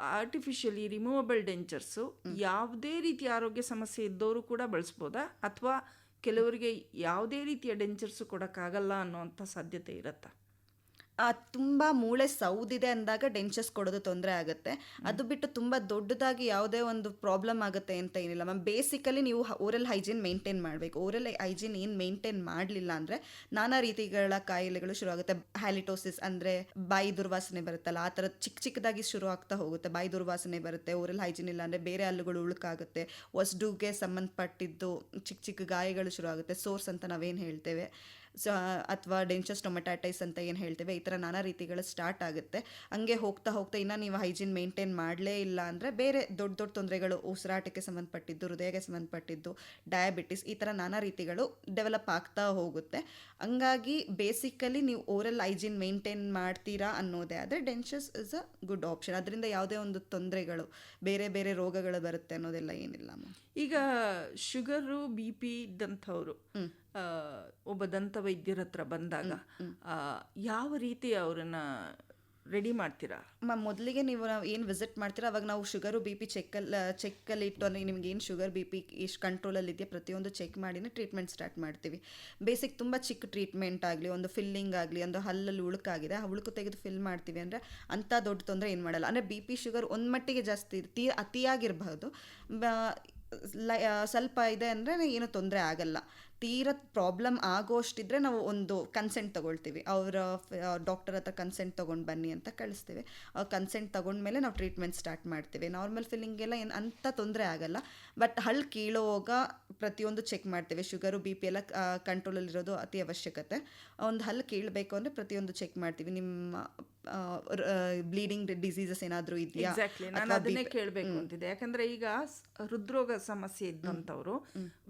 ಆರ್ಟಿಫಿಷಿಯಲಿ ರಿಮೂವಬಲ್ ಡೆಂಚರ್ಸು ಯಾವುದೇ ರೀತಿ ಆರೋಗ್ಯ ಸಮಸ್ಯೆ ಇದ್ದವರು ಕೂಡ ಬಳಸ್ಬೋದಾ? ಅಥವಾ ಕೆಲವರಿಗೆ ಯಾವುದೇ ರೀತಿಯ ಡೆಂಚರ್ಸು ಕೊಡೋಕ್ಕಾಗಲ್ಲ ಅನ್ನೋಂಥ ಸಾಧ್ಯತೆ ಇರತ್ತಾ? ತುಂಬ ಮೂಳೆ ಸೌದಿದೆ ಅಂದಾಗ ಡೆಂಚಸ್ ಕೊಡೋದು ತೊಂದರೆ ಆಗುತ್ತೆ. ಅದು ಬಿಟ್ಟು ತುಂಬ ದೊಡ್ಡದಾಗಿ ಯಾವುದೇ ಒಂದು ಪ್ರಾಬ್ಲಮ್ ಆಗುತ್ತೆ ಅಂತ ಏನಿಲ್ಲ. ಮ್ಯಾಮ್ ಬೇಸಿಕಲಿ ನೀವು ಓರಲ್ ಹೈಜೀನ್ ಮೇಂಟೈನ್ ಮಾಡಬೇಕು. ಓರಲ್ ಹೈಜೀನ್ ಏನು ಮೇಂಟೈನ್ ಮಾಡಲಿಲ್ಲ ಅಂದರೆ ನಾನಾ ರೀತಿಗಳ ಕಾಯಿಲೆಗಳು ಶುರು ಆಗುತ್ತೆ ಹ್ಯಾಲಿಟೋಸಿಸ್ ಅಂದರೆ ಬಾಯಿ ದುರ್ವಾಸನೆ ಬರುತ್ತಲ್ಲ ಆ ಥರ ಚಿಕ್ಕ ಚಿಕ್ಕದಾಗಿ ಶುರು ಆಗ್ತಾ ಹೋಗುತ್ತೆ. ಬಾಯಿ ದುರ್ವಾಸನೆ ಬರುತ್ತೆ ಓರಲ್ ಹೈಜೀನ್ ಇಲ್ಲ ಅಂದರೆ ಬೇರೆ ಹಲ್ಲುಗಳು ಉಳುಕಾಗುತ್ತೆ. ಒಸ್ಡುಗೆ ಸಂಬಂಧಪಟ್ಟಿದ್ದು ಚಿಕ್ಕ ಚಿಕ್ಕ ಗಾಯಗಳು ಶುರು ಆಗುತ್ತೆ ಸೋರ್ಸ್ ಅಂತ ನಾವೇನು ಹೇಳ್ತೇವೆ. ಸೊ ಅಥವಾ ಡೆಂಚಸ್ ಟೊಮೆಟಾಟೈಸ್ ಅಂತ ಏನು ಹೇಳ್ತೇವೆ ಈ ಥರ ನಾನಾ ರೀತಿಗಳು ಸ್ಟಾರ್ಟ್ ಆಗುತ್ತೆ. ಹಂಗೆ ಹೋಗ್ತಾ ಹೋಗ್ತಾ ಇನ್ನೂ ನೀವು ಹೈಜೀನ್ ಮೇಂಟೈನ್ ಮಾಡಲೇ ಇಲ್ಲ ಅಂದರೆ ಬೇರೆ ದೊಡ್ಡ ದೊಡ್ಡ ತೊಂದರೆಗಳು ಉಸಿರಾಟಕ್ಕೆ ಸಂಬಂಧಪಟ್ಟಿದ್ದು ಹೃದಯಕ್ಕೆ ಸಂಬಂಧಪಟ್ಟಿದ್ದು ಡಯಾಬಿಟಿಸ್ ಈ ಥರ ನಾನಾ ರೀತಿಗಳು ಡೆವಲಪ್ ಆಗ್ತಾ ಹೋಗುತ್ತೆ. ಹಂಗಾಗಿ ಬೇಸಿಕಲಿ ನೀವು ಓರಲ್ ಹೈಜೀನ್ ಮೇಂಟೈನ್ ಮಾಡ್ತೀರಾ ಅನ್ನೋದೇ ಆದರೆ dentures is a good option. ಅದರಿಂದ ಯಾವುದೇ ಒಂದು ತೊಂದರೆಗಳು ಬೇರೆ ಬೇರೆ ರೋಗಗಳು ಬರುತ್ತೆ ಅನ್ನೋದೆಲ್ಲ ಏನಿಲ್ಲ ಈಗ ಶುಗರು ಬಿ ಪಿ ಇದ್ದಂಥವ್ರು ಒಬ್ಬ ದಂತ ವೈದ್ಯರ ಹತ್ರ ಬಂದಾಗ ಯಾವ ರೀತಿ ಅವರನ್ನ ರೆಡಿ ಮಾಡ್ತೀರಾ? ಮ್ಯಾಮ್ ಮೊದಲಿಗೆ ನೀವು ನಾವು ಏನು ವಿಸಿಟ್ ಮಾಡ್ತೀರಾ? ಅವಾಗ ನಾವು ಶುಗರು ಬಿ ಪಿ ಚೆಕ್ಕಲ್ಲಿ ಚೆಕ್ಕಲ್ಲಿ ಇಟ್ಟು ಅಂದರೆ ನಿಮ್ಗೆ ಏನು ಶುಗರ್ ಬಿ ಪಿ ಎಷ್ಟು ಕಂಟ್ರೋಲಲ್ಲಿ ಇದೆಯಾ? ಪ್ರತಿಯೊಂದು ಚೆಕ್ ಮಾಡಿನೇ ಟ್ರೀಟ್ಮೆಂಟ್ ಸ್ಟಾರ್ಟ್ ಮಾಡ್ತೀವಿ. ಬೇಸಿಕ್ ತುಂಬ ಚಿಕ್ಕ ಟ್ರೀಟ್ಮೆಂಟ್ ಆಗಲಿ ಒಂದು ಫಿಲ್ಲಿಂಗ್ ಆಗಲಿ ಒಂದು ಹಲ್ಲಲ್ಲಿ ಉಳುಕಾಗಿದೆ. ಆ ಉಳುಕು ತೆಗೆದು ಫಿಲ್ ಮಾಡ್ತೀವಿ ಅಂದರೆ ಅಂಥ ದೊಡ್ಡ ತೊಂದರೆ ಏನು ಮಾಡಲ್ಲ. ಅಂದರೆ ಬಿ ಪಿ ಶುಗರ್ ಒಂದು ಮಟ್ಟಿಗೆ ಜಾಸ್ತಿ ತೀ ಅತಿಯಾಗಿರಬಹುದು. ಲೈ ಸ್ವಲ್ಪ ಇದೆ ಅಂದರೆ ಏನು ತೊಂದರೆ ಆಗಲ್ಲ. ತೀರ ಪ್ರಾಬ್ಲಮ್ ಆಗೋಷ್ಟಿದ್ರೆ ನಾವು ಒಂದು ಕನ್ಸೆಂಟ್ ತೊಗೊಳ್ತೀವಿ. ಅವರ ಡಾಕ್ಟರ್ ಹತ್ರ ಕನ್ಸೆಂಟ್ ತೊಗೊಂಡು ಬನ್ನಿ ಅಂತ ಕಳಿಸ್ತೀವಿ. ಕನ್ಸೆಂಟ್ ತೊಗೊಂಡ್ಮೇಲೆ ನಾವು ಟ್ರೀಟ್ಮೆಂಟ್ ಸ್ಟಾರ್ಟ್ ಮಾಡ್ತೀವಿ. ನಾರ್ಮಲ್ ಫಿಲ್ಲಿಂಗೆಲ್ಲ ಏನು ಅಂಥ ತೊಂದರೆ ಆಗಲ್ಲ. ಬಟ್ ಹಲ್ಲು ಕೀಳುವಾಗ ಪ್ರತಿಯೊಂದು ಚೆಕ್ ಮಾಡ್ತೀವಿ. ಶುಗರು ಬಿ ಪಿ ಎಲ್ಲ ಕಂಟ್ರೋಲಲ್ಲಿರೋದು ಅತಿ ಅವಶ್ಯಕತೆ. ಒಂದು ಹಲ್ಲು ಕೀಳಬೇಕು ಅಂದರೆ ಪ್ರತಿಯೊಂದು ಚೆಕ್ ಮಾಡ್ತೀವಿ. ನಿಮ್ಮ ಬ್ಲೀಡಿಂಗ್ ಡಿಸೀಸಸ್ ಏನಾದರೂ ಇದೆಯಾ? ಎಕ್ಸಾಕ್ಟ್ಲಿ ನಾನು ಅದನ್ನೇ ಕೇಳಬೇಕು ಅಂತಿದ್ದೆ. ಯಾಕಂದ್ರೆ ಈಗ ಹೃದ್ರೋಗ ಸಮಸ್ಯೆ ಇದ್ದಂಥವ್ರು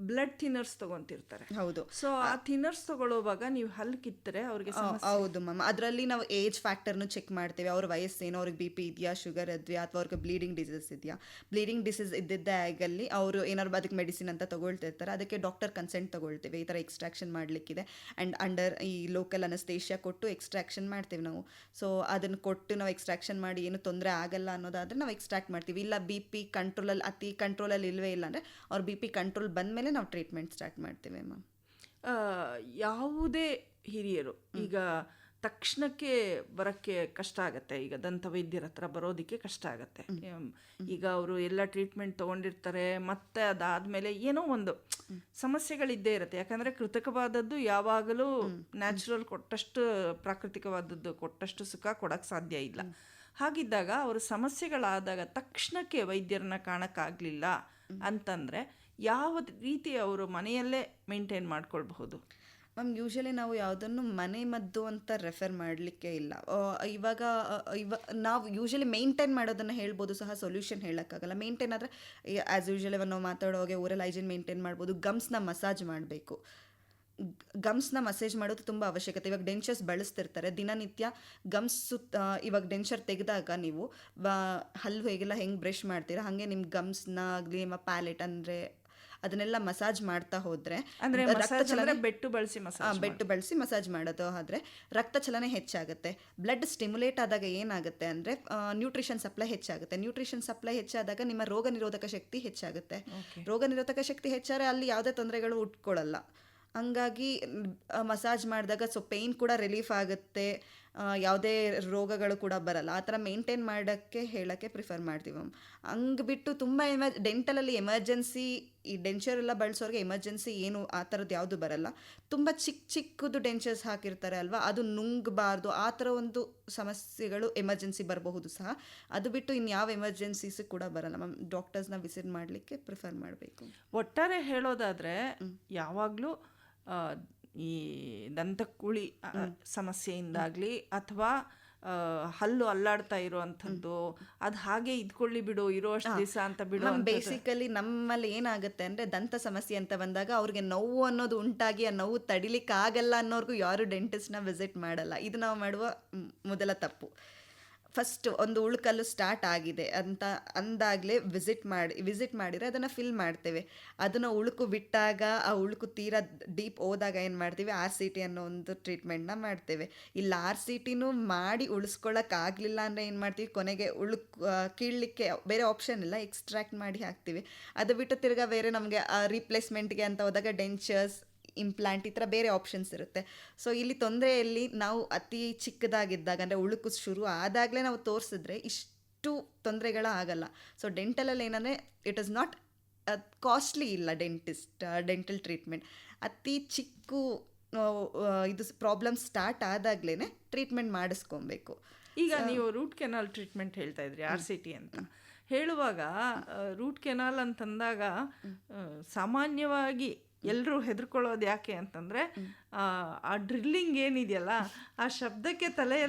ಬ್ಲಡ್ ಥಿನ್ನರ್ಸ್ ತಗೊಂತಿರ್ತಾರೆ. ಹೌದು. ಸೊ ಆ ಥಿನ್ನರ್ಸ್ ತಗೊಳ್ಳುವಾಗ ನೀವು ಹಲ್ಲು ಕಿತ್ತರೆ ಅವ್ರಿಗೆ ಹೌದು ಮ್ಯಾಮ್ ಅದರಲ್ಲಿ ನಾವು ಏಜ್ ಫ್ಯಾಕ್ಟರ್ನು ಚೆಕ್ ಮಾಡ್ತೀವಿ. ಅವ್ರ ವಯಸ್ಸೇನು ಅವ್ರಿಗೆ ಬಿ ಪಿ ಇದೆಯಾ ಶುಗರ್ ಇದೆಯಾ ಅಥವಾ ಅವ್ರಿಗೆ ಬ್ಲೀಡಿಂಗ್ ಡಿಸೀಸ್ ಇದೆಯಾ? ಬ್ಲೀಡಿಂಗ್ ಡಿಸೀಸ್ ಇದ್ದಿದ್ದೇ ಆಗಲ್ಲಿ ಅವರು ಏನಾದ್ರು ಅದಕ್ಕೆ ಮೆಡಿಸಿನ್ ಅಂತ ತಗೊಳ್ತಿರ್ತಾರೆ. ಅದಕ್ಕೆ ಡಾಕ್ಟರ್ ಕನ್ಸೆಂಟ್ ತಗೊಳ್ತೇವೆ. ಈ ಥರ ಎಕ್ಸ್ಟ್ರಾಕ್ಷನ್ ಮಾಡಲಿಕ್ಕಿದೆ. ಆ್ಯಂಡ್ ಅಂಡರ್ ಈ ಲೋಕಲ್ ಅನಸ್ತೇಷಿಯಾ ಕೊಟ್ಟು ಎಕ್ಸ್ಟ್ರಾಕ್ಷನ್ ಮಾಡ್ತೀವಿ ನಾವು. ಸೊ ಅದನ್ನು ಕೊಟ್ಟು ನಾವು ಎಕ್ಸ್ಟ್ರಾಕ್ಷನ್ ಮಾಡಿ ಏನು ತೊಂದರೆ ಆಗಲ್ಲ ಅನ್ನೋದಾದರೆ ನಾವು ಎಕ್ಸ್ಟ್ರಾಕ್ಟ್ ಮಾಡ್ತೀವಿ. ಇಲ್ಲ ಬಿ ಪಿ ಕಂಟ್ರೋಲಲ್ಲಿ ಅತಿ ಕಂಟ್ರೋಲಲ್ಲಿ ಇಲ್ಲವೇ ಇಲ್ಲ ಅಂದರೆ ಅವ್ರ ಬಿ ಪಿ ಕಂಟ್ರೋಲ್ ಬಂದಮೇಲೆ ನಾವು ಟ್ರೀಟ್ಮೆಂಟ್ ಸ್ಟಾರ್ಟ್ ಮಾಡ್ತೀವಿ ಮ್ಯಾಮ್ ಯಾವುದೇ ಹಿರಿಯರು ಈಗ ತಕ್ಷಣಕ್ಕೆ ಬರೋಕ್ಕೆ ಕಷ್ಟ ಆಗುತ್ತೆ. ಈಗ ದಂತ ವೈದ್ಯರ ಹತ್ರ ಬರೋದಕ್ಕೆ ಕಷ್ಟ ಆಗುತ್ತೆ. ಈಗ ಅವರು ಎಲ್ಲ ಟ್ರೀಟ್ಮೆಂಟ್ ತೊಗೊಂಡಿರ್ತಾರೆ ಮತ್ತೆ ಅದಾದಮೇಲೆ ಏನೋ ಒಂದು ಸಮಸ್ಯೆಗಳಿದ್ದೇ ಇರುತ್ತೆ. ಯಾಕಂದರೆ ಕೃತಕವಾದದ್ದು ಯಾವಾಗಲೂ ನ್ಯಾಚುರಲ್ ಕೊಟ್ಟಷ್ಟು ಪ್ರಾಕೃತಿಕವಾದದ್ದು ಕೊಟ್ಟಷ್ಟು ಸುಖ ಕೊಡೋಕ್ಕೆ ಸಾಧ್ಯ ಇಲ್ಲ. ಹಾಗಿದ್ದಾಗ ಅವರು ಸಮಸ್ಯೆಗಳಾದಾಗ ತಕ್ಷಣಕ್ಕೆ ವೈದ್ಯರನ್ನ ಕಾಣೋಕ್ಕಾಗಲಿಲ್ಲ ಅಂತಂದರೆ ಯಾವ ರೀತಿ ಅವರು ಮನೆಯಲ್ಲೇ ಮೇಂಟೈನ್ ಮಾಡ್ಕೊಳ್ಬಹುದು? ಮ್ಯಾಮ್ ಯೂಶಲಿ ನಾವು ಯಾವುದನ್ನು ಮನೆ ಮದ್ದು ಅಂತ ರೆಫರ್ ಮಾಡಲಿಕ್ಕೆ ಇಲ್ಲ. ಇವಾಗ ಇವ, ನಾವು ಯೂಶಲಿ ಮೇಂಟೈನ್ ಮಾಡೋದನ್ನು ಹೇಳ್ಬೋದು, ಸಹ ಸೊಲ್ಯೂಷನ್ ಹೇಳೋಕ್ಕಾಗಲ್ಲ. ಮೇಂಟೈನ್ ಆದರೆ ಆ್ಯಸ್ ಯೂಶಲಿ ನಾವು ಮಾತಾಡೋ ಹಾಗೆ ಓರಲ್ ಹೈಜಿನ್ ಮೇಂಟೈನ್ ಮಾಡ್ಬೋದು ಗಮ್ಸ್ನ ಮಸಾಜ್ ಮಾಡಬೇಕು. ಗಮ್ಸ್ನ ಮಸೇಜ್ ಮಾಡೋದು ತುಂಬ ಅವಶ್ಯಕತೆ. ಇವಾಗ ಡೆಂಚರ್ಸ್ ಬಳಸ್ತಿರ್ತಾರೆ. ದಿನನಿತ್ಯ ಗಮ್ಸ್ ಸುತ್ತ, ಇವಾಗ ಡೆಂಚರ್ ತೆಗೆದಾಗ ನೀವು ಹಲ್ಲು ಹೇಗೆಲ್ಲ ಹೆಂಗೆ ಬ್ರಷ್ ಮಾಡ್ತೀರಾ, ಹಾಗೆ ನಿಮ್ಮ ಗಮ್ಸ್ನ ಆಗಲಿ ನಿಮ್ಮ ಪ್ಯಾಲೆಟ್ ಅಂದರೆ ಅದನ್ನೆಲ್ಲ ಮಸಾಜ್ ಮಾಡ್ತಾ ಹೋದ್ರೆ ಅಂದ್ರೆ ಮಸಾಜ್ ಅಂದ್ರೆ ಬೆಟ್ಟು ಬಳಸಿ ಮಸಾಜ್ ಬೆಟ್ಟು ಬಳಸಿ ಮಸಾಜ್ ಮಾಡೋದು ಆದ್ರೆ ರಕ್ತ ಚಲನೆ ಹೆಚ್ಚಾಗುತ್ತೆ. ಬ್ಲಡ್ ಸ್ಟಿಮ್ಯುಲೇಟ್ ಆದಾಗ ಏನಾಗುತ್ತೆ ಅಂದ್ರೆ ನ್ಯೂಟ್ರಿಷನ್ ಸಪ್ಲೈ ಹೆಚ್ಚಾಗುತ್ತೆ. ನ್ಯೂಟ್ರಿಷನ್ ಸಪ್ಲೈ ಹೆಚ್ಚಾದಾಗ ನಿಮ್ಮ ರೋಗ ನಿರೋಧಕ ಶಕ್ತಿ ಹೆಚ್ಚಾಗುತ್ತೆ. ರೋಗ ನಿರೋಧಕ ಶಕ್ತಿ ಹೆಚ್ಚಾದ್ರೆ ಅಲ್ಲಿ ಯಾವುದೇ ತೊಂದರೆಗಳು ಉಟ್ಕೊಳ್ಳಲ್ಲ. ಹಂಗಾಗಿ ಮಸಾಜ್ ಮಾಡಿದಾಗ ಸೊ ಪೇಯ್ನ್ ಕೂಡ ರಿಲೀಫ್ ಆಗುತ್ತೆ. ಯಾವುದೇ ರೋಗಗಳು ಕೂಡ ಬರಲ್ಲ. ಆ ಥರ ಮೇಂಟೈನ್ ಮಾಡೋಕ್ಕೆ ಹೇಳೋಕ್ಕೆ ಪ್ರಿಫರ್ ಮಾಡ್ತೀವಿ ಮ್ಯಾಮ್. ಹಂಗೆ ಬಿಟ್ಟು ತುಂಬ ಎಮರ್ ಡೆಂಟಲಲ್ಲಿ ಎಮರ್ಜೆನ್ಸಿ ಈ ಡೆಂಚರ್ ಎಲ್ಲ ಬಳಸೋರಿಗೆ ಎಮರ್ಜೆನ್ಸಿ ಏನು ಆ ಥರದ್ದು ಯಾವುದು ಬರಲ್ಲ. ತುಂಬ ಚಿಕ್ಕ ಚಿಕ್ಕದು ಡೆಂಚರ್ಸ್ ಹಾಕಿರ್ತಾರೆ ಅಲ್ವಾ? ಅದು ನುಂಗಬಾರ್ದು. ಆ ಥರ ಒಂದು ಸಮಸ್ಯೆಗಳು ಎಮರ್ಜೆನ್ಸಿ ಬರಬಹುದು ಸಹ. ಅದು ಬಿಟ್ಟು ಇನ್ಯಾವ ಎಮರ್ಜೆನ್ಸೀಸ್ ಕೂಡ ಬರಲ್ಲ. ಮ್ಯಾಮ್ ಡಾಕ್ಟರ್ಸ್ನ ವಿಸಿಟ್ ಮಾಡಲಿಕ್ಕೆ ಪ್ರಿಫರ್ ಮಾಡಬೇಕು. ಒಟ್ಟಾರೆ ಹೇಳೋದಾದರೆ ಯಾವಾಗಲೂ ಈ ದಂತಕುಳಿ ಸಮಸ್ಯೆಯಿಂದಾಗಲಿ ಅಥವಾ ಹಲ್ಲು ಅಲ್ಲಾಡ್ತಾ ಇರುವಂಥದ್ದು ಅದು ಹಾಗೆ ಇದ್ಕೊಳ್ಳಿ ಬಿಡು ಇರೋಷ್ಟು ದಿವಸ ಅಂತ ಬಿಡು ಬೇಸಿಕಲಿ ನಮ್ಮಲ್ಲಿ ಏನಾಗುತ್ತೆ ಅಂದರೆ ದಂತ ಸಮಸ್ಯೆ ಅಂತ ಬಂದಾಗ ಅವ್ರಿಗೆ ನೋವು ಅನ್ನೋದು ಉಂಟಾಗಿ ಆ ನೋವು ತಡಿಲಿಕ್ಕೆ ಆಗಲ್ಲ ಅನ್ನೋರ್ಗೂ ಯಾರು ಡೆಂಟಿಸ್ಟ್ನ ವಿಸಿಟ್ ಮಾಡಲ್ಲ. ಇದು ನಾವು ಮಾಡುವ ಮೊದಲ ತಪ್ಪು. ಫಸ್ಟ್ ಒಂದು ಉಳುಕಲ್ಲು ಸ್ಟಾರ್ಟ್ ಆಗಿದೆ ಅಂತ ಅಂದಾಗಲೇ ವಿಸಿಟ್ ಮಾಡಿ ವಿಸಿಟ್ ಮಾಡಿದರೆ ಅದನ್ನು ಫಿಲ್ ಮಾಡ್ತೇವೆ. ಅದನ್ನು ಉಳುಕು ಬಿಟ್ಟಾಗ, ಆ ಉಳುಕು ತೀರ ಡೀಪ್ ಹೋದಾಗ ಏನು ಮಾಡ್ತೀವಿ? ಆರ್ ಸಿ ಟಿ ಅನ್ನೋ ಒಂದು ಟ್ರೀಟ್ಮೆಂಟ್ನ ಮಾಡ್ತೇವೆ. ಇಲ್ಲ ಆರ್ ಸಿ ಟಿನೂ ಮಾಡಿ ಉಳಿಸ್ಕೊಳ್ಳೋಕ್ಕಾಗಲಿಲ್ಲ ಅಂದರೆ ಏನು ಮಾಡ್ತೀವಿ? ಕೊನೆಗೆ ಉಳುಕು ಕೀಳಲಿಕ್ಕೆ ಬೇರೆ ಆಪ್ಷನ್ ಇಲ್ಲ ಎಕ್ಸ್ಟ್ರಾಕ್ಟ್ ಮಾಡಿ ಹಾಕ್ತೀವಿ. ಅದು ಬಿಟ್ಟು ತಿರ್ಗಾ ಬೇರೆ ನಮಗೆ ರೀಪ್ಲೇಸ್ಮೆಂಟ್ಗೆ ಅಂತ ಹೋದಾಗ ಡೆಂಚರ್ಸ್ ಇಂಪ್ಲಾಂಟ್ ಈ ಥರ ಬೇರೆ ಆಪ್ಷನ್ಸ್ ಇರುತ್ತೆ. ಸೊ ಇಲ್ಲಿ ತೊಂದರೆಯಲ್ಲಿ ನಾವು ಅತಿ ಚಿಕ್ಕದಾಗಿದ್ದಾಗ ಅಂದರೆ ಉಳುಕು ಶುರು ಆದಾಗಲೇ ನಾವು ತೋರಿಸಿದ್ರೆ ಇಷ್ಟು ತೊಂದರೆಗಳ ಆಗಲ್ಲ. ಸೊ ಡೆಂಟಲಲ್ಲಿ ಏನಂದರೆ ಇಟ್ ಇಸ್ ನಾಟ್ ಕಾಸ್ಟ್ಲಿ ಇಲ್ಲ ಡೆಂಟಿಸ್ಟ್ ಡೆಂಟಲ್ ಟ್ರೀಟ್ಮೆಂಟ್ ಅತಿ ಚಿಕ್ಕ ಇದು ಪ್ರಾಬ್ಲಮ್ ಸ್ಟಾರ್ಟ್ ಆದಾಗಲೇ ಟ್ರೀಟ್ಮೆಂಟ್ ಮಾಡಿಸ್ಕೊಬೇಕು. ಈಗ ನೀವು ರೂಟ್ ಕೆನಾಲ್ ಟ್ರೀಟ್ಮೆಂಟ್ ಹೇಳ್ತಾ ಇದ್ರಿ ಆರ್ ಸಿ ಟಿ ಅಂತ. ಹೇಳುವಾಗ ರೂಟ್ ಕೆನಾಲ್ ಅಂತಂದಾಗ ಸಾಮಾನ್ಯವಾಗಿ ಎಲ್ಲರೂ ಹೆದರ್ಕೊಳ್ಳೋದು ಯಾಕೆ ಅಂತಂದರೆ ಆ, ಡ್ರಿಲ್ಲಿಂಗ್ ಏನಿದೆಯಲ್ಲ ಆ ಶಬ್ದಕ್ಕೆ ತಲೆ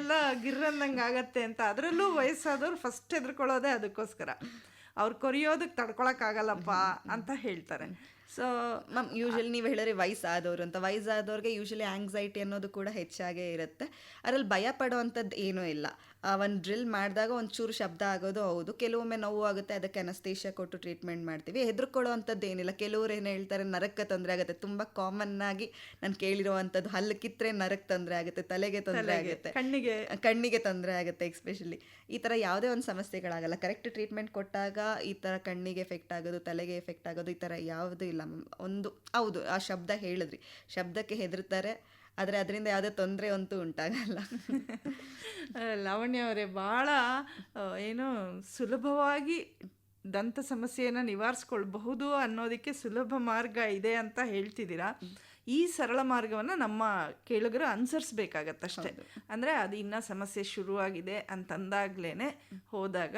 ಗಿರ್ರಂದಂಗೆ ಆಗತ್ತೆ ಅಂತ ಅದರಲ್ಲೂ ವಯಸ್ಸಾದವ್ರು ಫಸ್ಟ್ ಹೆದರ್ಕೊಳ್ಳೋದೇ ಅದಕ್ಕೋಸ್ಕರ. ಅವ್ರು ಕೊರಿಯೋದಕ್ಕೆ ತಡ್ಕೊಳಕ್ಕಾಗಲ್ಲಪ್ಪ ಅಂತ ಹೇಳ್ತಾರೆ. ಸೊ ಮ್ಯಾಮ್ ಯೂಶಲಿ ನೀವು ಹೇಳಿದ್ರೆ ವಯಸ್ಸಾದವರು ಅಂತ. ವಯಸ್ಸಾದವ್ರಿಗೆ ಯೂಶಲಿ ಆಂಗ್ಸೈಟಿ ಅನ್ನೋದು ಕೂಡ ಹೆಚ್ಚಾಗೇ ಇರುತ್ತೆ. ಅದರಲ್ಲಿ ಭಯ ಪಡೋವಂಥದ್ದು ಏನೂ ಇಲ್ಲ. ಒಂದು ಡ್ರಿಲ್ ಮಾಡಿದಾಗ ಒಂಚೂರು ಶಬ್ದ ಆಗೋದು ಹೌದು. ಕೆಲವೊಮ್ಮೆ ನೋವು ಆಗುತ್ತೆ ಅದಕ್ಕೆ ಅನಸ್ತೇಶ ಕೊಟ್ಟು ಟ್ರೀಟ್ಮೆಂಟ್ ಮಾಡ್ತೀವಿ. ಹೆದರ್ಕೊಳ್ಳೋವಂಥದ್ದು ಏನಿಲ್ಲ. ಕೆಲವರು ಏನು ಹೇಳ್ತಾರೆ ನರಕ ತೊಂದರೆ ಆಗುತ್ತೆ. ತುಂಬ ಕಾಮನ್ ಆಗಿ ನಾನು ಕೇಳಿರುವಂಥದ್ದು ಹಲ್ಲು ಕಿತ್ತರೆ ನರಕ್ಕೆ ತೊಂದರೆ ಆಗುತ್ತೆ ತಲೆಗೆ ತೊಂದರೆ ಆಗುತ್ತೆ ಕಣ್ಣಿಗೆ. ಕಣ್ಣಿಗೆ ತೊಂದರೆ ಆಗುತ್ತೆ ಎಕ್ಸ್ಪೆಷಲಿ ಈ ಥರ ಯಾವುದೇ ಒಂದು ಸಮಸ್ಯೆಗಳಾಗಲ್ಲ. ಕರೆಕ್ಟ್ ಟ್ರೀಟ್ಮೆಂಟ್ ಕೊಟ್ಟಾಗ ಈ ಥರ ಕಣ್ಣಿಗೆ ಎಫೆಕ್ಟ್ ಆಗೋದು ತಲೆಗೆ ಎಫೆಕ್ಟ್ ಆಗೋದು ಈ ಥರ ಯಾವುದೂ ಇಲ್ಲ. ಒಂದು ಹೌದು ಆ ಶಬ್ದ ಹೇಳಿದ್ರಿ. ಶಬ್ದಕ್ಕೆ ಹೆದರ್ತಾರೆ ಆದರೆ ಅದರಿಂದ ಯಾವುದೇ ತೊಂದರೆ ಅಂತೂ ಉಂಟಾಗಲ್ಲ. *laughs* ಲಾವಣ್ಯ ಅವರೇ ಭಾಳ ಏನು ಸುಲಭವಾಗಿ ದಂತ ಸಮಸ್ಯೆಯನ್ನು ನಿವಾರಿಸ್ಕೊಳ್ಬಹುದು ಅನ್ನೋದಕ್ಕೆ ಸುಲಭ ಮಾರ್ಗ ಇದೆ ಅಂತ ಹೇಳ್ತಿದ್ದೀರಾ? ಈ ಸರಳ ಮಾರ್ಗವನ್ನು ನಮ್ಮ ಕೇಳುಗರು ಅನುಸರಿಸ್ಬೇಕಾಗತ್ತಷ್ಟೇ ಅಂದರೆ ಅದು ಇನ್ನೂ ಸಮಸ್ಯೆ ಶುರುವಾಗಿದೆ ಅಂತಂದಾಗ್ಲೇ ಹೋದಾಗ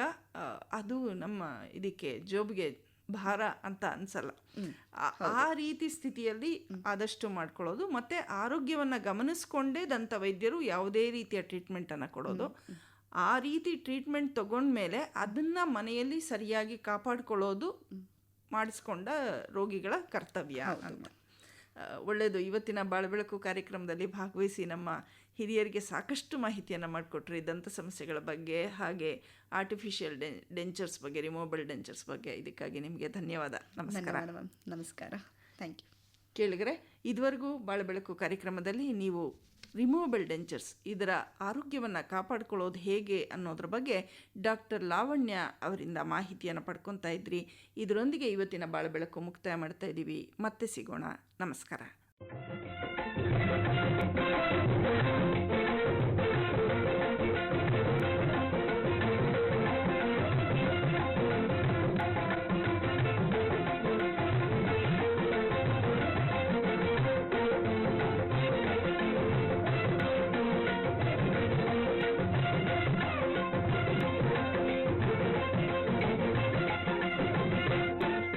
ಅದು ನಮ್ಮ ಇದಕ್ಕೆ ಜೋಬಿಗೆ ಭಾರ ಅಂತ ಅನ್ಸಲ್ಲ. ಆ- ರೀತಿ ಸ್ಥಿತಿಯಲ್ಲಿ ಆದಷ್ಟು ಮಾಡ್ಕೊಳ್ಳೋದು. ಮತ್ತೆ ಆರೋಗ್ಯವನ್ನು ಗಮನಿಸ್ಕೊಂಡೇ ದಂತ ವೈದ್ಯರು ಯಾವುದೇ ರೀತಿಯ ಟ್ರೀಟ್ಮೆಂಟನ್ನು ಕೊಡೋದು. ಆ ರೀತಿ ಟ್ರೀಟ್ಮೆಂಟ್ ತಗೊಂಡ್ಮೇಲೆ ಅದನ್ನ ಮನೆಯಲ್ಲಿ ಸರಿಯಾಗಿ ಕಾಪಾಡ್ಕೊಳ್ಳೋದು ಮಾಡಿಸ್ಕೊಂಡ ರೋಗಿಗಳ ಕರ್ತವ್ಯ ಅಂತ. ಒಳ್ಳೆಯದು ಇವತ್ತಿನ ಬಾಳಬೆಳಕು ಕಾರ್ಯಕ್ರಮದಲ್ಲಿ ಭಾಗವಹಿಸಿ ನಮ್ಮ ಹಿರಿಯರಿಗೆ ಸಾಕಷ್ಟು ಮಾಹಿತಿಯನ್ನು ಮಾಡಿಕೊಟ್ರಿ ದಂತ ಸಮಸ್ಯೆಗಳ ಬಗ್ಗೆ ಹಾಗೆ ಆರ್ಟಿಫಿಷಿಯಲ್ ಡೆ ಡೆಂಚರ್ಸ್ ಬಗ್ಗೆ ರಿಮೂವಬಲ್ ಡೆಂಚರ್ಸ್ ಬಗ್ಗೆ ಇದಕ್ಕಾಗಿ ನಿಮಗೆ ಧನ್ಯವಾದ. ನಮಸ್ಕಾರ. ನಮಸ್ಕಾರ. ಥ್ಯಾಂಕ್ ಯು ಕೇಳಿದರೆ ಇದುವರೆಗೂ ಬಾಳಬೆಳಕು ಕಾರ್ಯಕ್ರಮದಲ್ಲಿ ನೀವು ರಿಮೂವಬಲ್ ಡೆಂಚರ್ಸ್ ಇದರ ಆರೋಗ್ಯವನ್ನು ಕಾಪಾಡ್ಕೊಳ್ಳೋದು ಹೇಗೆ ಅನ್ನೋದ್ರ ಬಗ್ಗೆ ಡಾಕ್ಟರ್ ಲಾವಣ್ಯ ಅವರಿಂದ ಮಾಹಿತಿಯನ್ನು ಪಡ್ಕೊತಾ ಇದ್ರಿ. ಇದರೊಂದಿಗೆ ಇವತ್ತಿನ ಬಾಳಬೆಳಕು ಮುಕ್ತಾಯ ಮಾಡ್ತಾ ಇದ್ದೀವಿ ಮತ್ತೆ ಸಿಗೋಣ. ನಮಸ್ಕಾರ.